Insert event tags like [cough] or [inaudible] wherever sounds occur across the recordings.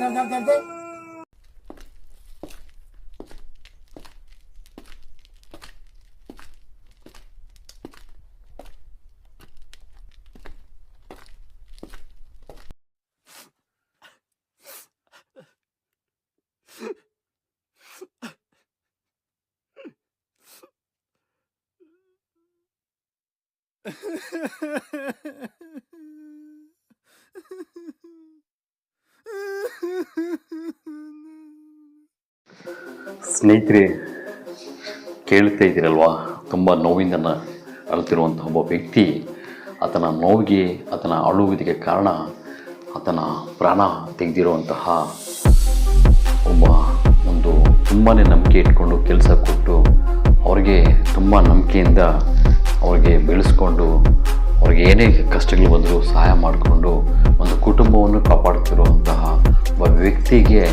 dam dam. ಸ್ನೇಹಿತರೆ, ಕೇಳ್ತಾ ಇದ್ದೀರಲ್ವಾ? ತುಂಬ ನೋವಿಂದ ಅಳುತ್ತಿರುವಂಥ ಒಬ್ಬ ವ್ಯಕ್ತಿ, ಆತನ ನೋವಿಗೆ, ಆತನ ಅಳುವುದಕ್ಕೆ ಕಾರಣ ಆತನ ಪ್ರಾಣ ತೆಗೆದಿರುವಂತಹ ಒಬ್ಬ ಒಂದು ತುಂಬಾ ನಂಬಿಕೆ ಇಟ್ಕೊಂಡು ಕೆಲಸ ಕೊಟ್ಟು ಅವ್ರಿಗೆ ತುಂಬ ನಂಬಿಕೆಯಿಂದ ಅವ್ರಿಗೆ ಬೆಳೆಸ್ಕೊಂಡು ಅವ್ರಿಗೆ ಏನೇ ಕಷ್ಟಗಳು ಬಂದರೂ ಸಹಾಯ ಮಾಡಿಕೊಂಡು ಒಂದು ಕುಟುಂಬವನ್ನು ಕಾಪಾಡ್ತಿರುವಂತಹ ಒಬ್ಬ ವ್ಯಕ್ತಿಗೆ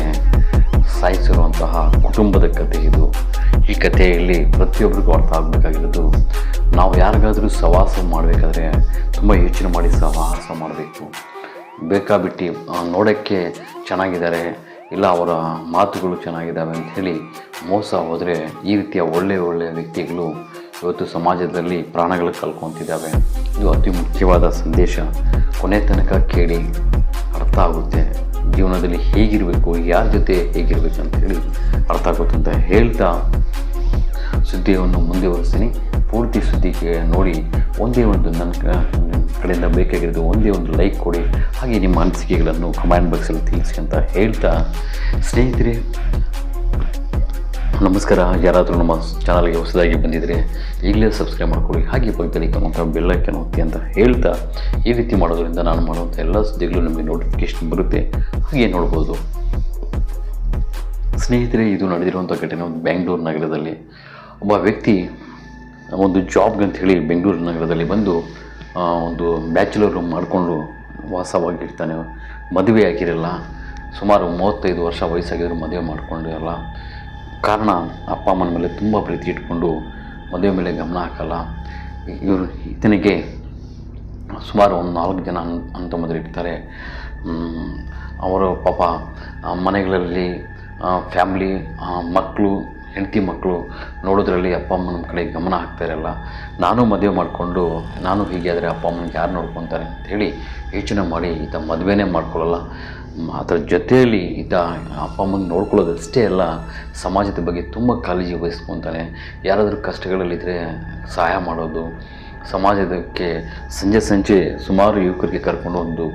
ಸಾಯಿಸಿರುವಂತಹ ಕುಟುಂಬದ ಕಥೆ ಇದು. ಈ ಕಥೆಯಲ್ಲಿ ಪ್ರತಿಯೊಬ್ಬರಿಗೂ ಅರ್ಥ ಆಗಬೇಕಾಗಿರೋದು ನಾವು ಯಾರಿಗಾದರೂ ಸವಾಸ ಮಾಡಬೇಕಾದ್ರೆ ತುಂಬ ಯೋಚನೆ ಮಾಡಿ ಸವಾಸ ಮಾಡಬೇಕು. ಬೇಕಾಬಿಟ್ಟು ನೋಡೋಕ್ಕೆ ಚೆನ್ನಾಗಿದ್ದಾರೆ, ಇಲ್ಲ ಅವರ ಮಾತುಗಳು ಚೆನ್ನಾಗಿದ್ದಾವೆ ಅಂಥೇಳಿ ಮೋಸ ಹೋದರೆ ಈ ರೀತಿಯ ಒಳ್ಳೆಯ ಒಳ್ಳೆಯ ವ್ಯಕ್ತಿಗಳು ಇವತ್ತು ಸಮಾಜದಲ್ಲಿ ಪ್ರಾಣಗಳು ಕಳ್ಕೊತಿದ್ದಾವೆ. ಇದು ಅತಿ ಮುಖ್ಯವಾದ ಸಂದೇಶ. ಕೊನೆ ತನಕ ಕೇಳಿ ಅರ್ಥ ಆಗುತ್ತೆ. ಜೀವನದಲ್ಲಿ ಹೇಗಿರಬೇಕು, ಯಾರ ಜೊತೆ ಹೇಗಿರಬೇಕು ಅಂತೇಳಿ ಅರ್ಥ ಆಗುತ್ತೆ ಅಂತ ಹೇಳ್ತಾ ಸುದ್ದಿಯನ್ನು ಮುಂದುವರಿಸ್ತೀನಿ. ಪೂರ್ತಿ ಸುದ್ದಿಗೆ ನೋಡಿ, ಒಂದೇ ಒಂದು ನನ್ನ ಕಡೆಯಿಂದ ಬೇಕಾಗಿರೋದು ಒಂದೇ ಒಂದು ಲೈಕ್ ಕೊಡಿ. ಹಾಗೆ ನಿಮ್ಮ ಅನಿಸಿಕೆಗಳನ್ನು ಕಮೆಂಟ್ ಬಾಕ್ಸಲ್ಲಿ ತಿಳಿಸಿ ಅಂತ ಹೇಳ್ತಾ ಸ್ನೇಹಿತರೆ ನಮಸ್ಕಾರ, ಯಾರಾದರೂ ನಮ್ಮ ಚಾನಲ್ಗೆ ಹೊಸದಾಗಿ ಬಂದಿದ್ದರೆ ಈಗಲೇ ಸಬ್ಸ್ಕ್ರೈಬ್ ಮಾಡ್ಕೊಳ್ಳಿ. ಹಾಗೆ ಪಕ್ಕದಲ್ಲಿ ಕಾಣುವಂಥ ಬೆಲ್ಲಕ್ಕೆ ಒತ್ತಿ ಅಂತ ಹೇಳ್ತಾ ಈ ರೀತಿ ಮಾಡೋದ್ರಿಂದ ನಾನು ಮಾಡುವಂಥ ಎಲ್ಲ ಸುದ್ದಿಗಳು ನಿಮಗೆ ನೋಟಿಫಿಕೇಶನ್ ಬರುತ್ತೆ. ಹಾಗೆ ನೋಡ್ಬೋದು. ಸ್ನೇಹಿತರೆ, ಇದು ನಡೆದಿರುವಂಥ ಘಟನೆ ಒಂದು ಬೆಂಗಳೂರು ನಗರದಲ್ಲಿ. ಒಬ್ಬ ವ್ಯಕ್ತಿ ಒಂದು ಜಾಬ್ಗೆ ಅಂತ ಹೇಳಿ ಬೆಂಗಳೂರು ನಗರದಲ್ಲಿ ಬಂದು ಒಂದು ಬ್ಯಾಚುಲರ್ ರೂಮ್ ಮಾಡಿಕೊಂಡು ವಾಸವಾಗಿರ್ತಾನೆ. ಮದುವೆ ಆಗಿರಲ್ಲ ಸುಮಾರು ಮೂವತ್ತೈದು ವರ್ಷ ವಯಸ್ಸಾಗಿದ್ದರೂ ಮದುವೆ ಮಾಡ್ಕೊಂಡಿರಲ್ಲ. ಕಾರಣ ಅಪ್ಪ ಅಮ್ಮನ ಮೇಲೆ ತುಂಬ ಪ್ರೀತಿ ಇಟ್ಕೊಂಡು ಮದುವೆ ಮೇಲೆ ಗಮನ ಹಾಕಲ್ಲ. ಇವರು ಈತನಿಗೆ ಸುಮಾರು ಒಂದು ನಾಲ್ಕು ಜನ ಅನ್, ಅಂತ ತಮ್ಮಂದಿರು ಇರ್ತಾರೆ ಅವರು ಪಾಪ ಮನೆಗಳಲ್ಲಿ ಫ್ಯಾಮ್ಲಿ ಮಕ್ಕಳು ಹೆಂಡತಿ ಮಕ್ಕಳು ನೋಡೋದ್ರಲ್ಲಿ ಅಪ್ಪ ಅಮ್ಮನ ಕಡೆ ಗಮನ ಹಾಕ್ತಾ ಇರಲ್ಲ. ನಾನು ಮದುವೆ ಮಾಡಿಕೊಂಡು, ನಾನು ಹೀಗೆ ಆದರೆ ಅಪ್ಪ ಅಮ್ಮನಿಗೆ ಯಾರು ನೋಡ್ಕೊತಾರೆ ಹೇಳಿ ಯೋಚನೆ ಮಾಡಿ ಈತ ಮದುವೆನೇ ಮಾಡ್ಕೊಳ್ಳಲ್ಲ. ಅದರ ಜೊತೆಯಲ್ಲಿ ಇದ್ದ ಅಪ್ಪ ಅಮ್ಮನ ನೋಡ್ಕೊಳ್ಳೋದಷ್ಟೇ ಅಲ್ಲ, ಸಮಾಜದ ಬಗ್ಗೆ ತುಂಬ ಕಾಳಜಿ ವಹಿಸ್ಕೊತಾನೆ. ಯಾರಾದರೂ ಕಷ್ಟಗಳಲ್ಲಿದ್ದರೆ ಸಹಾಯ ಮಾಡೋದು, ಸಮಾಜದಕ್ಕೆ ಸಂಜೆ ಸಂಜೆ ಸುಮಾರು ಯುವಕರಿಗೆ ಕರ್ಕೊಂಡು ಒಂದು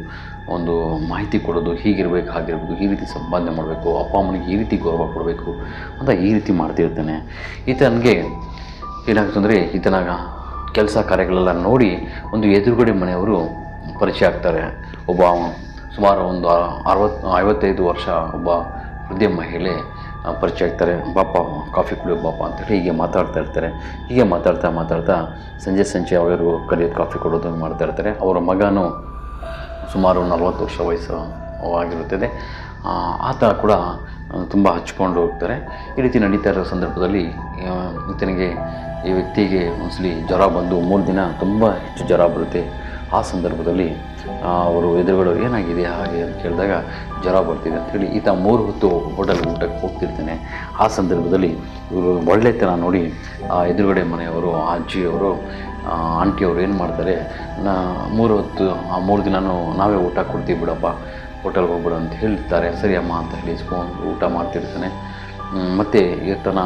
ಒಂದು ಮಾಹಿತಿ ಕೊಡೋದು, ಹೀಗಿರಬೇಕು, ಹಾಗಿರ್ಬೇಕು, ಈ ರೀತಿ ಸಂಪಾದನೆ ಮಾಡಬೇಕು, ಅಪ್ಪ ಅಮ್ಮನಿಗೆ ಈ ರೀತಿ ಗೌರವ ಕೊಡಬೇಕು ಅಂತ ಈ ರೀತಿ ಮಾಡ್ತಿರ್ತಾನೆ. ಈತನಿಗೆ ಏನಾಗುತ್ತೆ ಅಂದರೆ ಈತನ ಕೆಲಸ ಕಾರ್ಯಗಳೆಲ್ಲ ನೋಡಿ ಒಂದು ಎದುರುಗಡೆ ಮನೆಯವರು ಪರಿಚಯ ಆಗ್ತಾರೆ. ಒಬ್ಬ ಸುಮಾರು ಒಂದು ಅರವತ್ತು ಐವತ್ತೈದು ವರ್ಷ ಒಬ್ಬ ವೃದ್ಧ ಮಹಿಳೆ ಪರಿಚಯ ಆಗ್ತಾರೆ ಬಾಪ, ಕಾಫಿ ಕುಡಿಯೋ ಬಾಪ ಅಂತೇಳಿ ಹೀಗೆ ಮಾತಾಡ್ತಾ ಇರ್ತಾರೆ. ಹೀಗೆ ಮಾತಾಡ್ತಾ ಮಾತಾಡ್ತಾ ಸಂಜೆ ಸಂಜೆ ಅವರು ಕರೆಯೋದು ಕಾಫಿ ಕೊಡೋದು ಮಾಡ್ತಾ ಇರ್ತಾರೆ. ಅವರ ಮಗನೂ ಸುಮಾರು ನಲವತ್ತು ವರ್ಷ ವಯಸ್ಸು ಆಗಿರುತ್ತದೆ. ಆತ ಕೂಡ ತುಂಬ ಹಚ್ಕೊಂಡು ಹೋಗ್ತಾರೆ. ಈ ರೀತಿ ನಡೀತಾ ಇರೋ ಸಂದರ್ಭದಲ್ಲಿ ಈತನಿಗೆ ಈ ವ್ಯಕ್ತಿಗೆ ಒಂದ್ಸಲಿ ಜ್ವರ ಬಂದು ಮೂರು ದಿನ ತುಂಬ ಹೆಚ್ಚು ಜ್ವರ ಬರುತ್ತೆ. ಆ ಸಂದರ್ಭದಲ್ಲಿ ಅವರು ಎದುರುಗಡೆ ಏನಾಗಿದೆ, ಹಾಗೆ ಅಂತ ಕೇಳಿದಾಗ ಜ್ವರ ಬರ್ತಿದೆ ಅಂತೇಳಿ ಈತ ಮೂರು ಹೊತ್ತು ಹೋಟೆಲ್ ಊಟಕ್ಕೆ ಹೋಗ್ತಿರ್ತಾನೆ. ಆ ಸಂದರ್ಭದಲ್ಲಿ ಇವರು ಒಳ್ಳೆತನ ನೋಡಿ, ಆ, ಎದುರುಗಡೆ ಮನೆಯವರು ಅಜ್ಜಿಯವರು ಆಂಟಿಯವರು ಏನು ಮಾಡ್ತಾರೆ, ನಾ, ಮೂರು ಹೊತ್ತು, ಆ, ಮೂರು ದಿನವೂ ನಾವೇ ಊಟ ಕೊಡ್ತೀವಿ ಬಿಡಪ್ಪ ಹೋಟೆಲ್ಗೆ ಹೋಗ್ಬಿಡು ಅಂತ ಹೇಳ್ತಾರೆ ಸರಿ ಅಮ್ಮ ಅಂತ ಹೇಳಿ ಇಸ್ಕೊಂಡು ಊಟ ಮಾಡ್ತಿರ್ತಾನೆ. ಮತ್ತು ಈತನ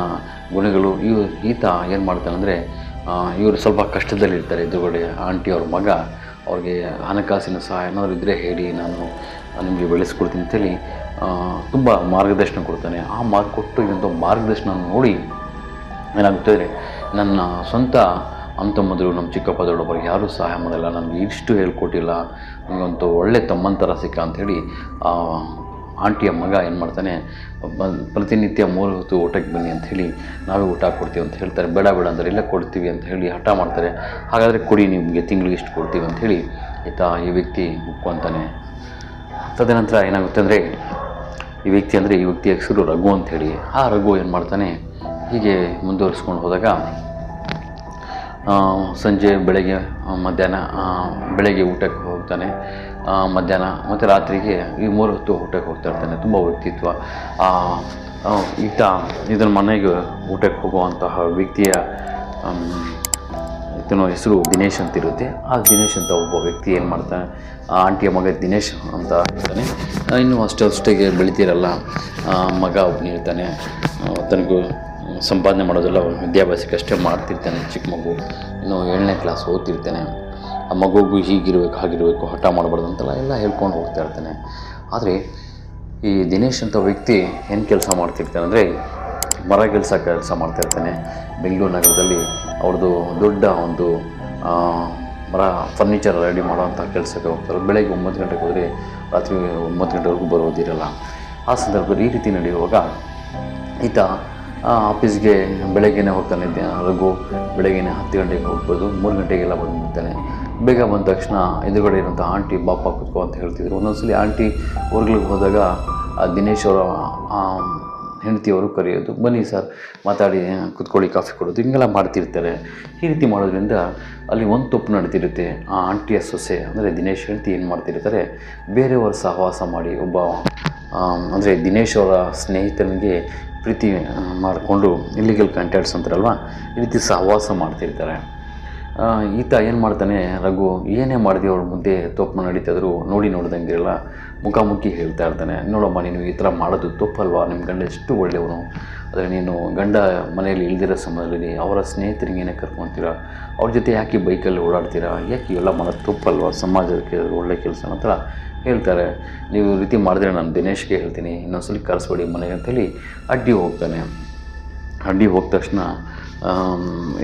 ಗುಣಗಳು, ಇವ, ಈತ ಏನು ಮಾಡ್ತಾನೆ ಅಂದರೆ ಇವರು ಸ್ವಲ್ಪ ಕಷ್ಟದಲ್ಲಿರ್ತಾರೆ ಎದುರುಗಡೆ ಆಂಟಿಯವ್ರ ಮಗ. ಅವ್ರಿಗೆ ಹಣಕಾಸಿನ ಸಹಾಯ ಏನಾದರೂ ಇದ್ದರೆ ಹೇಳಿ ನಾನು ನಿಮಗೆ ಬೆಳೆಸ್ಕೊಡ್ತೀನಿ ಅಂತೇಳಿ ತುಂಬ ಮಾರ್ಗದರ್ಶನ ಕೊಡ್ತಾನೆ. ಆ ಮಾರ್ಗ ಕೊಟ್ಟು ಇಂಥ ಮಾರ್ಗದರ್ಶನ ನೋಡಿ ಏನಾಗುತ್ತೆ ನನ್ನ ಸ್ವಂತ ಅಂತಮ್ಮದರು ನಮ್ಮ ಚಿಕ್ಕಪ್ಪ ದೊಡ್ಡೊಬ್ಬರು ಯಾರೂ ಸಹಾಯ ಮಾಡಲ್ಲ. ನನಗೆ ಇಷ್ಟು ಹೇಳ್ಕೊಟ್ಟಿಲ್ಲ. ನನಗಂತೂ ಒಳ್ಳೆ ತಮ್ಮಂತರ ಸಿಕ್ಕ ಅಂಥೇಳಿ ಆಂಟಿಯ ಮಗ ಏನು ಮಾಡ್ತಾನೆ ಪ್ರತಿನಿತ್ಯ ಮೂರು ಹೊತ್ತು ಊಟಕ್ಕೆ ಬನ್ನಿ ಅಂತ ಹೇಳಿ, ನಾವೇ ಊಟ ಕೊಡ್ತೀವಿ ಅಂತ ಹೇಳ್ತಾರೆ. ಬೇಡ ಬೇಡ ಅಂದರೆ ಇಲ್ಲ ಕೊಡ್ತೀವಿ ಅಂತ ಹೇಳಿ ಹಠ ಮಾಡ್ತಾರೆ. ಹಾಗಾದರೆ ಕೊಡಿ, ನಿಮಗೆ ತಿಂಗಳಿಗೆ ಇಷ್ಟು ಕೊಡ್ತೀವಿ ಅಂತ ಹೇಳಿ, ಈತ ಈ ವ್ಯಕ್ತಿ ಒಪ್ಕೊತಾನೆ ತದನಂತರ ಏನಾಗುತ್ತೆ ಅಂದರೆ, ಈ ವ್ಯಕ್ತಿ ಅಂದರೆ ಈ ವ್ಯಕ್ತಿ ಹೆಸರು ರಘು ಅಂತ ಹೇಳಿ. ಆ ರಘು ಏನು ಮಾಡ್ತಾನೆ, ಹೀಗೆ ಮುಂದುವರಿಸ್ಕೊಂಡು ಹೋದಾಗ ಸಂಜೆ ಬೆಳಗ್ಗೆ ಮಧ್ಯಾಹ್ನ ಬೆಳಗ್ಗೆ ಊಟಕ್ಕೆ ಹೋಗ್ತಾನೆ. ಮಧ್ಯಾಹ್ನ ಮತ್ತು ರಾತ್ರಿಗೆ ಈ ಮೂರು ಹೊತ್ತು ಊಟಕ್ಕೆ ಹೋಗ್ತಾ ಇರ್ತಾನೆ, ತುಂಬ ವ್ಯಕ್ತಿತ್ವ. ಈತ ಇದನ್ನು ಮನೆಗೆ ಊಟಕ್ಕೆ ಹೋಗುವಂತಹ ವ್ಯಕ್ತಿಯ ಇದನ್ನು ಹೆಸರು ದಿನೇಶ್ ಅಂತ ಇರುತ್ತೆ. ಆ ದಿನೇಶ್ ಅಂತ ಒಬ್ಬ ವ್ಯಕ್ತಿ ಏನು ಮಾಡ್ತಾನೆ? ಆ ಆಂಟಿಯ ಮಗ ದಿನೇಶ್ ಅಂತ ಇರ್ತಾನೆ ಇನ್ನು ಅಷ್ಟು ಅಷ್ಟಿಗೆ ಬೆಳಿತೀರಲ್ಲ. ಮಗ ಒಬ್ಬನೇ ಇರ್ತಾನೆ. ತನಗೂ ಸಂಪಾದನೆ ಮಾಡೋದೆಲ್ಲ ವಿದ್ಯಾಭ್ಯಾಸಕ್ಕೆ ಅಷ್ಟೇ ಮಾಡ್ತಿರ್ತಾನೆ ಚಿಕ್ಕ ಮಗು. ಇನ್ನು ಏಳನೇ ಕ್ಲಾಸ್ ಓದ್ತಿರ್ತಾನೆ. ಆ ಮಗುಗೂ ಹೀಗಿರಬೇಕು, ಹಾಗಿರಬೇಕು, ಹಠ ಮಾಡಬಾರ್ದು ಅಂತೆಲ್ಲ ಎಲ್ಲ ಹೇಳ್ಕೊಂಡು ಹೋಗ್ತಾ ಇರ್ತಾನೆ. ಆದರೆ ಈ ದಿನೇಶ್ ಅಂತ ವ್ಯಕ್ತಿ ಏನು ಕೆಲಸ ಮಾಡ್ತಿರ್ತಾನೆ ಅಂದರೆ ಮರ ಕೆಲಸ ಕೆಲಸ ಮಾಡ್ತಾಯಿರ್ತಾನೆ ಬೆಂಗಳೂರು ನಗರದಲ್ಲಿ ಅವ್ರದ್ದು ದೊಡ್ಡ ಒಂದು ಮರ ಫರ್ನಿಚರ್ ರೆಡಿ ಮಾಡೋವಂಥ ಕೆಲಸಕ್ಕೆ ಹೋಗ್ತಾರೆ. ಬೆಳಗ್ಗೆ ಒಂಬತ್ತು ಗಂಟೆಗೆ ಹೋದರೆ ರಾತ್ರಿ ಒಂಬತ್ತು ಗಂಟೆವರೆಗೂ ಬರೋದಿರಲ್ಲ. ಆ ಸಂದರ್ಭದಲ್ಲಿ ಈ ರೀತಿ ನಡೆಯುವಾಗ ಈತ ಆಫೀಸ್ಗೆ ಬೆಳಗ್ಗೆನೇ ಹೋಗ್ತಾನೆ ರಘು ಬೆಳಗ್ಗೆನೇ ಹತ್ತು ಗಂಟೆಗೆ ಹೋಗ್ಬೋದು, ಮೂರು ಗಂಟೆಗೆಲ್ಲ ಬಂದುಬಿಡ್ತಾನೆ. ಬೇಗ ಬಂದ ತಕ್ಷಣ ಎದುರುಗಡೆ ಇರುವಂಥ ಆಂಟಿ ಬಾಪ ಕುತ್ಕೋ ಅಂತ ಹೇಳ್ತಿದ್ರು. ಒಂದೊಂದ್ಸಲಿ ಆಂಟಿ ಊರ್ಗಳಿಗೆ ಹೋದಾಗ ಆ ದಿನೇಶ್ ಅವರ ಹೆಂಡತಿಯವರು ಕರೆಯೋದು, ಬನ್ನಿ ಸರ್, ಮಾತಾಡಿ, ಕುತ್ಕೊಳ್ಳಿ, ಕಾಫಿ ಕೊಡೋದು, ಹಿಂಗೆಲ್ಲ ಮಾಡ್ತಿರ್ತಾರೆ. ಈ ರೀತಿ ಮಾಡೋದ್ರಿಂದ ಅಲ್ಲಿ ಒಂದು ತಪ್ಪು ನಡೀತಿರುತ್ತೆ. ಆ ಆಂಟಿಯ ಸೊಸೆ, ಅಂದರೆ ದಿನೇಶ್ ಹೆಂಡತಿ ಏನು ಮಾಡ್ತಿರ್ತಾರೆ, ಬೇರೆಯವರು ಸಹವಾಸ ಮಾಡಿ ಒಬ್ಬ ಅಂದರೆ ದಿನೇಶ್ ಅವರ ಸ್ನೇಹಿತನಿಗೆ ಪ್ರೀತಿ ಮಾಡಿಕೊಂಡು ಇಲ್ಲಿಗಲ್ ಕಾಂಟ್ಯಾಕ್ಟ್ಸ್ ಅಂತಾರಲ್ವ, ಈ ರೀತಿ ಸಹವಾಸ ಮಾಡ್ತಿರ್ತಾರೆ. ಈತ ಏನು ಮಾಡ್ತಾನೆ, ರಘು, ಏನೇ ಮಾಡಿದೆ ಅವ್ರ ಮುಂದೆ ತಪ್ಪು ನಡೀತಿದ್ರು, ನೋಡಿ ನೋಡ್ದಂಗಿರಲ್ಲ, ಮುಖಾಮುಖಿ ಹೇಳ್ತಾ ಇರ್ತಾನೆ. ನೋಡಮ್ಮ, ನೀನು ಈ ಥರ ಮಾಡೋದು ತಪ್ಪಲ್ವಾ? ನಿಮ್ಮ ಗಂಡ ಎಷ್ಟು ಒಳ್ಳೆಯವನು? ಆದರೆ ನೀನು ಗಂಡ ಮನೆಯಲ್ಲಿ ಇಲ್ದಿರೋ ಸಮಯದಲ್ಲಿ ಅವರ ಸ್ನೇಹಿತರಿಗೆ ಏನೇ ಕರ್ಕೊತೀರಾ? ಅವ್ರ ಜೊತೆ ಯಾಕೆ ಬೈಕಲ್ಲಿ ಓಡಾಡ್ತೀರಾ? ಯಾಕೆ ಇವೆಲ್ಲ ಮಾಡೋದು ತಪ್ಪಲ್ವಾ? ಸಮಾಜಕ್ಕೆ ಒಳ್ಳೆ ಕೆಲಸ ಅಂತ ಹೇಳ್ತಾರೆ. ನೀವು ಈ ರೀತಿ ಮಾಡಿದ್ರೆ ನಾನು ದಿನೇಶ್ಗೆ ಹೇಳ್ತೀನಿ, ಇನ್ನೊಂದ್ಸಲಿ ಕರೆಸ್ಬೇಡಿ ಮನೆಗೆ ಅಂತೇಳಿ ಅಡ್ಡಿ ಹೋಗ್ತಾನೆ. ಅಡ್ಡಿ ಹೋದ ತಕ್ಷಣ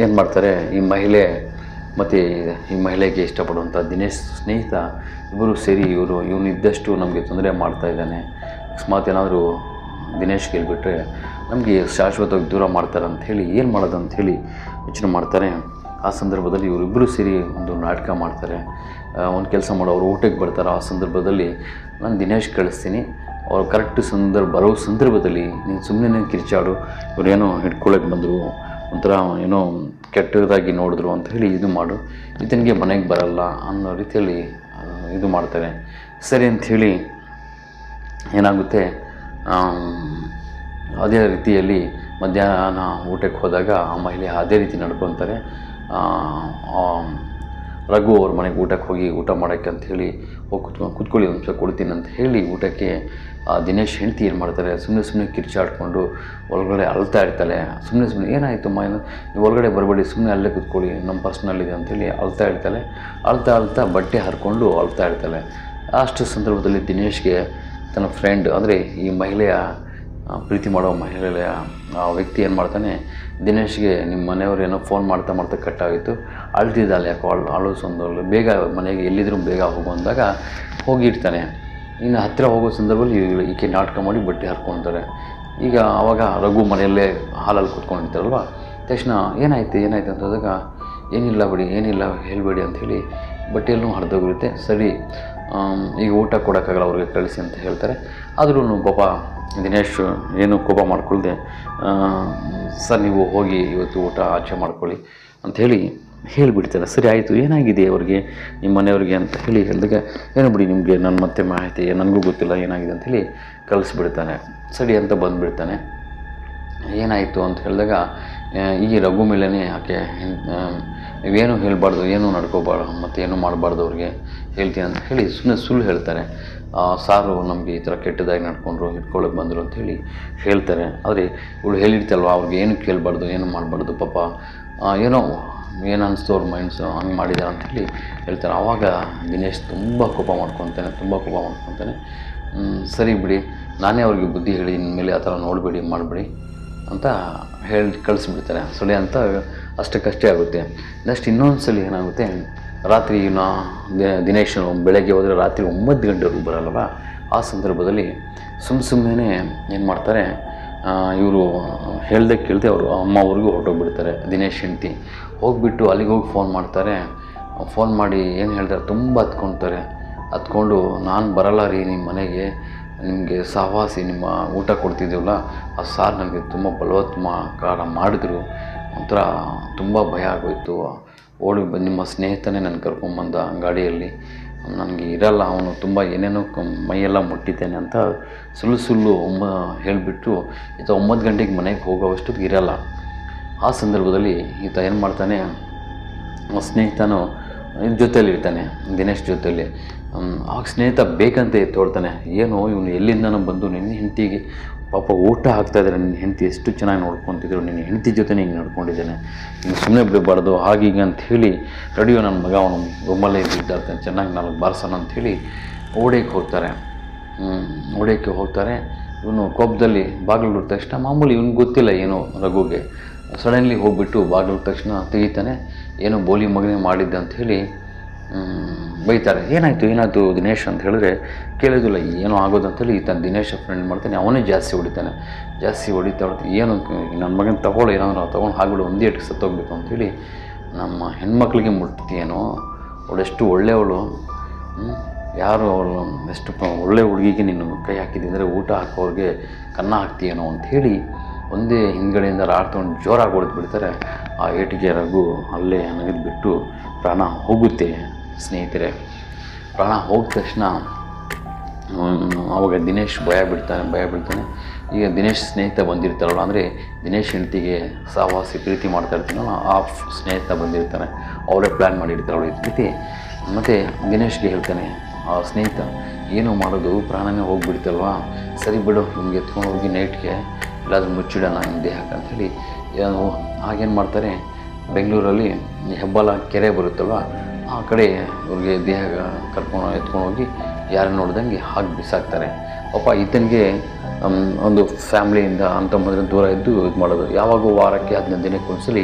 ಏನು ಮಾಡ್ತಾರೆ, ಈ ಮಹಿಳೆ ಮತ್ತು ಈ ಮಹಿಳೆಗೆ ಇಷ್ಟಪಡುವಂಥ ದಿನೇಶ್ ಸ್ನೇಹಿತ ಇಬ್ಬರು ಸೇರಿ ಇವರು, ಇವನು ಇದ್ದಷ್ಟು ನಮಗೆ ತೊಂದರೆ ಮಾಡ್ತಾ ಇದ್ದಾನೆ. ಅಕಸ್ಮಾತ್ ಏನಾದರೂ ದಿನೇಶ್ ಕೇಳಿಬಿಟ್ರೆ ನಮಗೆ ಶಾಶ್ವತವಾಗಿ ದೂರ ಮಾಡ್ತಾರೆ ಅಂತ ಹೇಳಿ, ಏನು ಮಾಡೋದು ಹೇಳಿ ಯೋಚನೆ ಮಾಡ್ತಾರೆ. ಆ ಸಂದರ್ಭದಲ್ಲಿ ಇವರಿಬ್ಬರು ಸೇರಿ ಒಂದು ನಾಟಕ ಮಾಡ್ತಾರೆ. ಒಂದು ಕೆಲಸ ಮಾಡೋ ಅವರು ಊಟಕ್ಕೆ ಬರ್ತಾರೆ. ಆ ಸಂದರ್ಭದಲ್ಲಿ ನಾನು ದಿನೇಶ್ ಕಳಿಸ್ತೀನಿ. ಅವ್ರು ಕರೆಕ್ಟ್ ಸಂದರ್ಭ, ಬರೋ ಸಂದರ್ಭದಲ್ಲಿ ನೀನು ಸುಮ್ಮನೆ ಕಿರ್ಚಾಡು. ಇವರೇನೋ ಹಿಡ್ಕೊಳ್ಳೋಕೆ ಬಂದರು. ಒಂಥರ ಏನೋ ಕೆಟ್ಟದಾಗಿ ನೋಡಿದ್ರು ಅಂತ ಹೇಳಿ ಇದು ಮಾಡು. ಈತನಿಗೆ ಮನೆಗೆ ಬರಲ್ಲ ಅನ್ನೋ ರೀತಿಯಲ್ಲಿ ಇದು ಮಾಡ್ತಾರೆ. ಸರಿ ಅಂಥೇಳಿ ಏನಾಗುತ್ತೆ? ಅದೇ ರೀತಿಯಲ್ಲಿ ಮಧ್ಯಾಹ್ನ ಊಟಕ್ಕೆ ಹೋದಾಗ ಆ ಮಹಿಳೆ ಅದೇ ರೀತಿ ನಡ್ಕೊತಾರೆ. ರಘು ಅವ್ರ ಮನೆಗೆ ಊಟಕ್ಕೆ ಹೋಗಿ ಊಟ ಮಾಡೋಕ್ಕೆ ಅಂತ ಹೇಳಿ ಹೋಗಿ ಕುತ್ಕೊಂಡು ಕುತ್ಕೊಳ್ಳಿ ಒಂದು ನಿಮಿಷ ಕೊಡ್ತೀನಿ ಅಂತ ಹೇಳಿ ಊಟಕ್ಕೆ ಆ ದಿನೇಶ್ ಹೆಂಡ್ತಿ ಏನು ಮಾಡ್ತಾರೆ? ಸುಮ್ಮನೆ ಸುಮ್ಮನೆ ಕಿರ್ಚಾಡ್ಕೊಂಡು ಒಳಗಡೆ ಅಳ್ತಾ ಇರ್ತಾಳೆ. ಸುಮ್ಮನೆ ಸುಮ್ಮನೆ ಏನಾಯಿತು ಮಾ ಏನು? ನೀವು ಒಳಗಡೆ ಬರಬೇಡಿ ಸುಮ್ಮನೆ ಅಲ್ಲೇ ಕೂತ್ಕೊಳ್ಳಿ. ನಮ್ಮ ಪರ್ಸ್ನಲ್ ಇದೆ ಅಂತೇಳಿ ಅಳ್ತಾ ಇರ್ತಾಳೆ. ಅಳ್ತಾ ಅಳ್ತಾ ಬಟ್ಟೆ ಹರ್ಕೊಂಡು ಅಳ್ತಾ ಇರ್ತಾಳೆ. ಅಷ್ಟು ಸಂದರ್ಭದಲ್ಲಿ ದಿನೇಶ್ಗೆ ತನ್ನ ಫ್ರೆಂಡ್ ಅಂದರೆ ಈ ಮಹಿಳೆಯ ಪ್ರೀತಿ ಮಾಡೋ ಮಹಿಳೆಯ, ಆ ವ್ಯಕ್ತಿ ಏನು ಮಾಡ್ತಾನೆ, ದಿನೇಶ್ಗೆ ನಿಮ್ಮ ಮನೆಯವರು ಏನೋ ಫೋನ್ ಮಾಡ್ತಾ ಮಾಡ್ತಾ ಕಟ್ಟಾಗಿತ್ತು. ಅಳ್ತಿದ್ದಾಳೆ, ಯಾಕೋ ಅಳ್ ಅಳು ಸಂದರ್ಭದಲ್ಲಿ ಬೇಗ ಮನೆಗೆ ಎಲ್ಲಿದ್ರೂ ಬೇಗ ಹೋಗು ಅಂದಾಗ ಹೋಗಿರ್ತಾನೆ. ಇನ್ನು ಹತ್ತಿರ ಹೋಗೋ ಸಂದರ್ಭದಲ್ಲಿ ಈಕೆ ನಾಟಕ ಮಾಡಿ ಬಟ್ಟೆ ಹರ್ಕೊಳ್ತಾರೆ ಈಗ ಆವಾಗ ರಘು ಮನೆಯಲ್ಲೇ ಹಾಲಲ್ಲಿ ಕೂತ್ಕೊಂಡಿರ್ತಾರಲ್ವ ತಕ್ಷಣ ಏನಾಯ್ತು ಏನಾಯ್ತು ಅಂತ ಹೋದಾಗ ಏನಿಲ್ಲ ಬಿಡಿ, ಏನಿಲ್ಲ, ಹೇಳಬೇಡಿ ಅಂಥೇಳಿ ಬಟ್ಟೆಯಲ್ಲೂ ಹರಿದೋಗಿರುತ್ತೆ ಸರಿ ಈಗ ಊಟ ಕೊಡೋಕ್ಕಾಗಲ್ಲ, ಅವ್ರಿಗೆ ಕಳಿಸಿ ಅಂತ ಹೇಳ್ತಾರೆ. ಆದರೂ ಪಾಪ ದಿನೇಶ್ ಏನು ಕೋಪ ಮಾಡ್ಕೊಳ್ದೆ ಸರ್, ನೀವು ಹೋಗಿ ಇವತ್ತು ಊಟ ಆಚೆ ಮಾಡ್ಕೊಳ್ಳಿ ಅಂಥೇಳಿ ಹೇಳಿಬಿಡ್ತಾರೆ? ಸರಿ ಆಯಿತು. ಏನಾಗಿದೆ ಅವ್ರಿಗೆ? ನಿಮ್ಮ ಮನೆಯವ್ರಿಗೆ ಅಂತ ಹೇಳಿ ಹೇಳಿದಾಗ ಏನು ಬಿಡಿ ನಿಮಗೆ ನನ್ನ ಮತ್ತೆ ಮಾಹಿತಿ ನನಗೂ ಗೊತ್ತಿಲ್ಲ ಏನಾಗಿದೆ ಅಂಥೇಳಿ ಕಳಿಸ್ಬಿಡ್ತಾನೆ. ಸರಿ ಅಂತ ಬಂದುಬಿಡ್ತಾನೆ. ಏನಾಯಿತು ಅಂತ ಹೇಳಿದಾಗ ಈ ರಘು ಮೇಲೇ ಆ, ನೀವೇನು ಹೇಳಬಾರ್ದು ಏನು ನಡ್ಕೋಬಾರ್ದು ಮತ್ತು ಏನು ಮಾಡಬಾರ್ದು ಅವ್ರಿಗೆ ಹೇಳ್ತೀನಿ ಅಂತ ಹೇಳಿ ಸುಮ್ಮನೆ ಸುಳ್ಳು ಹೇಳ್ತಾರೆ. ಸಾರು ನಮಗೆ ಈ ಥರ ಕೆಟ್ಟದಾಗಿ ನಡ್ಕೊಂಡ್ರು ಹಿಡ್ಕೊಳ್ಳೋಕೆ ಬಂದರು ಅಂಥೇಳಿ ಹೇಳಿ ಹೇಳ್ತಾರೆ. ಆದರೆ ಇವಳು ಹೇಳಿರ್ತಾಲ್ವ ಅವ್ರಿಗೆ ಏನು ಕೇಳಬಾರ್ದು ಏನು ಮಾಡಬಾರ್ದು ಪಾಪ. ಏನೋ ಏನು ಅನ್ನಿಸ್ತು ಅವ್ರ ಮೈಂಡ್ಸು ಹಂಗೆ ಮಾಡಿದ್ದಾರೆ ಅಂತ ಹೇಳಿ ಹೇಳ್ತಾರೆ. ಆವಾಗ ದಿನೇಶ್ ತುಂಬ ಕೋಪ ಮಾಡ್ಕೊತಾನೆ, ತುಂಬ ಕೋಪ ಮಾಡ್ಕೊತಾನೆ. ಸರಿ ಬಿಡಿ, ನಾನೇ ಅವ್ರಿಗೆ ಬುದ್ಧಿ ಹೇಳಿ ಇನ್ಮೇಲೆ ಆ ಥರ ನೋಡಬೇಡಿ, ಮಾಡಬೇಡಿ ಅಂತ ಹೇಳಿ, ಕಳಿಸ್ಬಿಡ್ತಾರೆ. ಸರಿ ಅಂತ ಅಷ್ಟಕ್ಕಷ್ಟೇ ಆಗುತ್ತೆ. ನೆಕ್ಸ್ಟ್ ಇನ್ನೊಂದು ಸಲ ಏನಾಗುತ್ತೆ? ರಾತ್ರಿ ನಾ ದಿನೇಶ್ ಬೆಳಗ್ಗೆ ಹೋದರೆ ರಾತ್ರಿ ಒಂಬತ್ತು ಗಂಟೆವರೆಗೂ ಬರಲ್ಲವ ಆ ಸಂದರ್ಭದಲ್ಲಿ ಸುಮ್ಮ ಸುಮ್ಮನೆ ಏನು ಮಾಡ್ತಾರೆ? ಇವರು ಹೇಳ್ದೆ ಕೇಳ್ದೆ ಅವರು ಅಮ್ಮ ಊರಿಗೂ ಹೊರಟೋಗ್ಬಿಡ್ತಾರೆ, ದಿನೇಶ್ ಹೆಂಡ್ತಿ. ಹೋಗಿಬಿಟ್ಟು ಅಲ್ಲಿಗೆ ಹೋಗಿ ಫೋನ್ ಮಾಡ್ತಾರೆ. ಫೋನ್ ಮಾಡಿ ಏನು ಹೇಳ್ತಾರೆ, ತುಂಬ ಹತ್ಕೊಳ್ತಾರೆ ಹತ್ಕೊಂಡು, ನಾನು ಬರಲ್ಲ ರೀ ನಿಮ್ಮ ಮನೆಗೆ. ನಿಮಗೆ ಸಹವಾಸಿ, ನಿಮ್ಮ ಊಟ ಕೊಡ್ತಿದ್ದೀವಲ್ಲ ಆ ಸಾರ್ ನನಗೆ ತುಂಬ ಬಲವತ್ಮಕಾರ ಮಾಡಿದ್ರು. ಒಂಥರ ತುಂಬ ಭಯ ಆಗೋಯ್ತು. ಓಡಿ ಬಂದು ನಿಮ್ಮ ಸ್ನೇಹಿತನೇ ನನ್ನ ಕರ್ಕೊಂಬಂದ ಗಾಡಿಯಲ್ಲಿ ನನಗೆ ಇರಲ್ಲ, ಅವನು ತುಂಬ ಏನೇನೋ ಮೈಯೆಲ್ಲ ಮುಟ್ಟಿದ್ದೇನೆ ಅಂತ ಸುಳ್ಳು ಸುಳ್ಳು ಒಮ್ಮ ಹೇಳಿಬಿಟ್ಟು, ಇದು ಒಂಬತ್ತು ಗಂಟೆಗೆ ಮನೆಗೆ ಹೋಗೋವಷ್ಟು ಇರಲ್ಲ. ಆ ಸಂದರ್ಭದಲ್ಲಿ ಈತ ಏನು ಮಾಡ್ತಾನೆ? ಸ್ನೇಹಿತನು ಇವ್ನ ಜೊತೆಯಲ್ಲಿ ಇರ್ತಾನೆ, ದಿನೇಶ್ ಜೊತೆಯಲ್ಲಿ. ಆಗ ಸ್ನೇಹಿತ ಬೇಕಂತ ತೋಡ್ತಾನೆ ಏನು, ಇವನು ಎಲ್ಲಿಂದನೂ ಬಂದು ನಿನ್ನ ಹೆಂಡತಿಗೆ ಪಾಪ ಊಟ ಹಾಕ್ತಾ ಇದ್ದಾರೆ ನಿನ್ನ ಹೆಂಡತಿ ಎಷ್ಟು ಚೆನ್ನಾಗಿ ನೋಡ್ಕೊತಿದ್ರು, ನಿನ್ನ ಹೆಂಡತಿ ಜೊತೆ ಹಿಂಗೆ ನಡ್ಕೊಂಡಿದ್ದಾನೆ. ಹಿಂಗೆ ಸುಮ್ಮನೆ ಬಿಡಬಾರ್ದು ಹಾಗೀಗ ಅಂತ ಹೇಳಿ ರೆಡಿಯೋ ನನ್ನ ಮಗ, ಅವನು ರೂಮಲ್ಲೇ ಇದ್ದಾರ್ತಾನೆ ಚೆನ್ನಾಗಿ ನಾಲ್ಕು ಬಾರಿಸೋಣ ಅಂಥೇಳಿ ಓಡೇಕ್ಕೆ ಹೋಗ್ತಾರೆ. ಓಡೇಕ್ಕೆ ಹೋಗ್ತಾರೆ. ಇವನು ಕೋಪದಲ್ಲಿ ಬಾಗಿಲು ತಕ್ಷಣ ಮಾಮೂಲಿ ಇವನಿಗೆ ಗೊತ್ತಿಲ್ಲ ಏನು ರಘುಗೆ. ಸಡನ್ಲಿ ಹೋಗ್ಬಿಟ್ಟು ಬಾಗಿಲು ತಕ್ಷಣ ತೆಗಿತಾನೆ, ಏನೋ ಬೋಲಿ ಮಗನೇ ಮಾಡಿದ್ದೆ ಹೇಳಿ ಬೈತಾರೆ. ಏನಾಯಿತು? ಏನಾಯಿತು ದಿನೇಶ್ ಅಂತ ಹೇಳಿದ್ರೆ ಕೇಳೋದಿಲ್ಲ ಏನೋ ಆಗೋದು ಅಂತೇಳಿ ಈತನ ದಿನೇಶ್ ಫ್ರೆಂಡ್ ಮಾಡ್ತಾನೆ, ಅವನೇ ಜಾಸ್ತಿ ಹೊಡಿತಾನೆ. ಜಾಸ್ತಿ ಹೊಡಿತಾ ಹೊಡಿತಾ, ಏನು ನನ್ನ ಮಗನ ತಗೊಳ್ಳೋ, ಏನಾದ್ರು ತೊಗೊಂಡು ಹಾಗೆ ಒಂದೇ ಇಟ್ಟು ಸತ್ತೋಗ್ಬೇಕು ಅಂಥೇಳಿ ನಮ್ಮ ಹೆಣ್ಮಕ್ಳಿಗೆ ಮುಟ್ತೀಯೇನೋ ಅವಳೆಷ್ಟು ಒಳ್ಳೆಯವಳು ಯಾರು ಅವಳು, ಎಷ್ಟು ಒಳ್ಳೆ ಹುಡುಗಿಗೆ ನೀನು ಕೈ ಹಾಕಿದ್ದೆ ಅಂದರೆ ಊಟ ಹಾಕೋರಿಗೆ ಕನ್ನ ಹಾಕ್ತೀಯೇನೋ ಅಂಥೇಳಿ ಒಂದೇ ಹಿಂದ್ಗಡೆಯಿಂದ ರಾಡ್ಕೊಂಡು ಜೋರಾಗಿ ಹೊಡೆದು ಬಿಡ್ತಾರೆ. ಆ ಏಟಿಗೆ ರಘು ಅಲ್ಲೇ ನಗದು ಬಿಟ್ಟು ಪ್ರಾಣ ಹೋಗುತ್ತೆ, ಸ್ನೇಹಿತರೆ. ಪ್ರಾಣ ಹೋದ ತಕ್ಷಣ ಆವಾಗ ದಿನೇಶ್ ಭಯ ಬಿಡ್ತಾನೆ ಭಯ ಬಿಡ್ತಾನೆ. ಈಗ ದಿನೇಶ್ ಸ್ನೇಹಿತ ಬಂದಿರ್ತಾರಲ್ಲ, ಅಂದರೆ ದಿನೇಶ್ ಹೆಂಡತಿಗೆ ಸಹವಾಸಿ ಪ್ರೀತಿ ಮಾಡ್ತಾ ಇರ್ತಾನಲ್ಲ, ಆ ಸ್ನೇಹಿತ ಬಂದಿರ್ತಾನೆ. ಅವರೇ ಪ್ಲ್ಯಾನ್ ಮಾಡಿರ್ತಾರಲ್ಲ ಈ ರೀತಿ. ಮತ್ತು ದಿನೇಶ್ಗೆ ಹೇಳ್ತಾನೆ, ಆ ಸ್ನೇಹಿತ, ಏನು ಮಾಡೋದು? ಪ್ರಾಣನೇ ಹೋಗಿಬಿಡ್ತಲ್ವಾ? ಸರಿ ಬಿಡು, ನಿಮ್ಗೆ ಎತ್ಕೊಂಡು ಹೋಗಿ ನೈಟ್ಗೆ ಎಲ್ಲಾದ್ರೂ ಮುಚ್ಚಿಡೋಣ ನಿಮ್ಮ ದೇಹಕ್ಕೆ ಅಂಥೇಳಿ ಹಾಗೇನು ಮಾಡ್ತಾರೆ, ಬೆಂಗಳೂರಲ್ಲಿ ಹೆಬ್ಬಾಲ ಕೆರೆ ಬರುತ್ತಲ್ವ, ಆ ಕಡೆ ಇವ್ರಿಗೆ ದೇಹ ಕರ್ಕೊಂಡು ಎತ್ಕೊಂಡು ಹೋಗಿ ಯಾರು ನೋಡ್ದಂಗೆ ಹಾಕಿ ಬಿಸಾಕ್ತಾರೆ. ಪಾಪ ಈತನಿಗೆ ಒಂದು ಫ್ಯಾಮ್ಲಿಯಿಂದ ಅಂತ ಮೊದಲು ದೂರ ಇದ್ದು ಇದು ಮಾಡೋದು. ಯಾವಾಗೂ ವಾರಕ್ಕೆ ಹದಿನೈದು ದಿನಕ್ಕೆ ಒಂದ್ಸಲಿ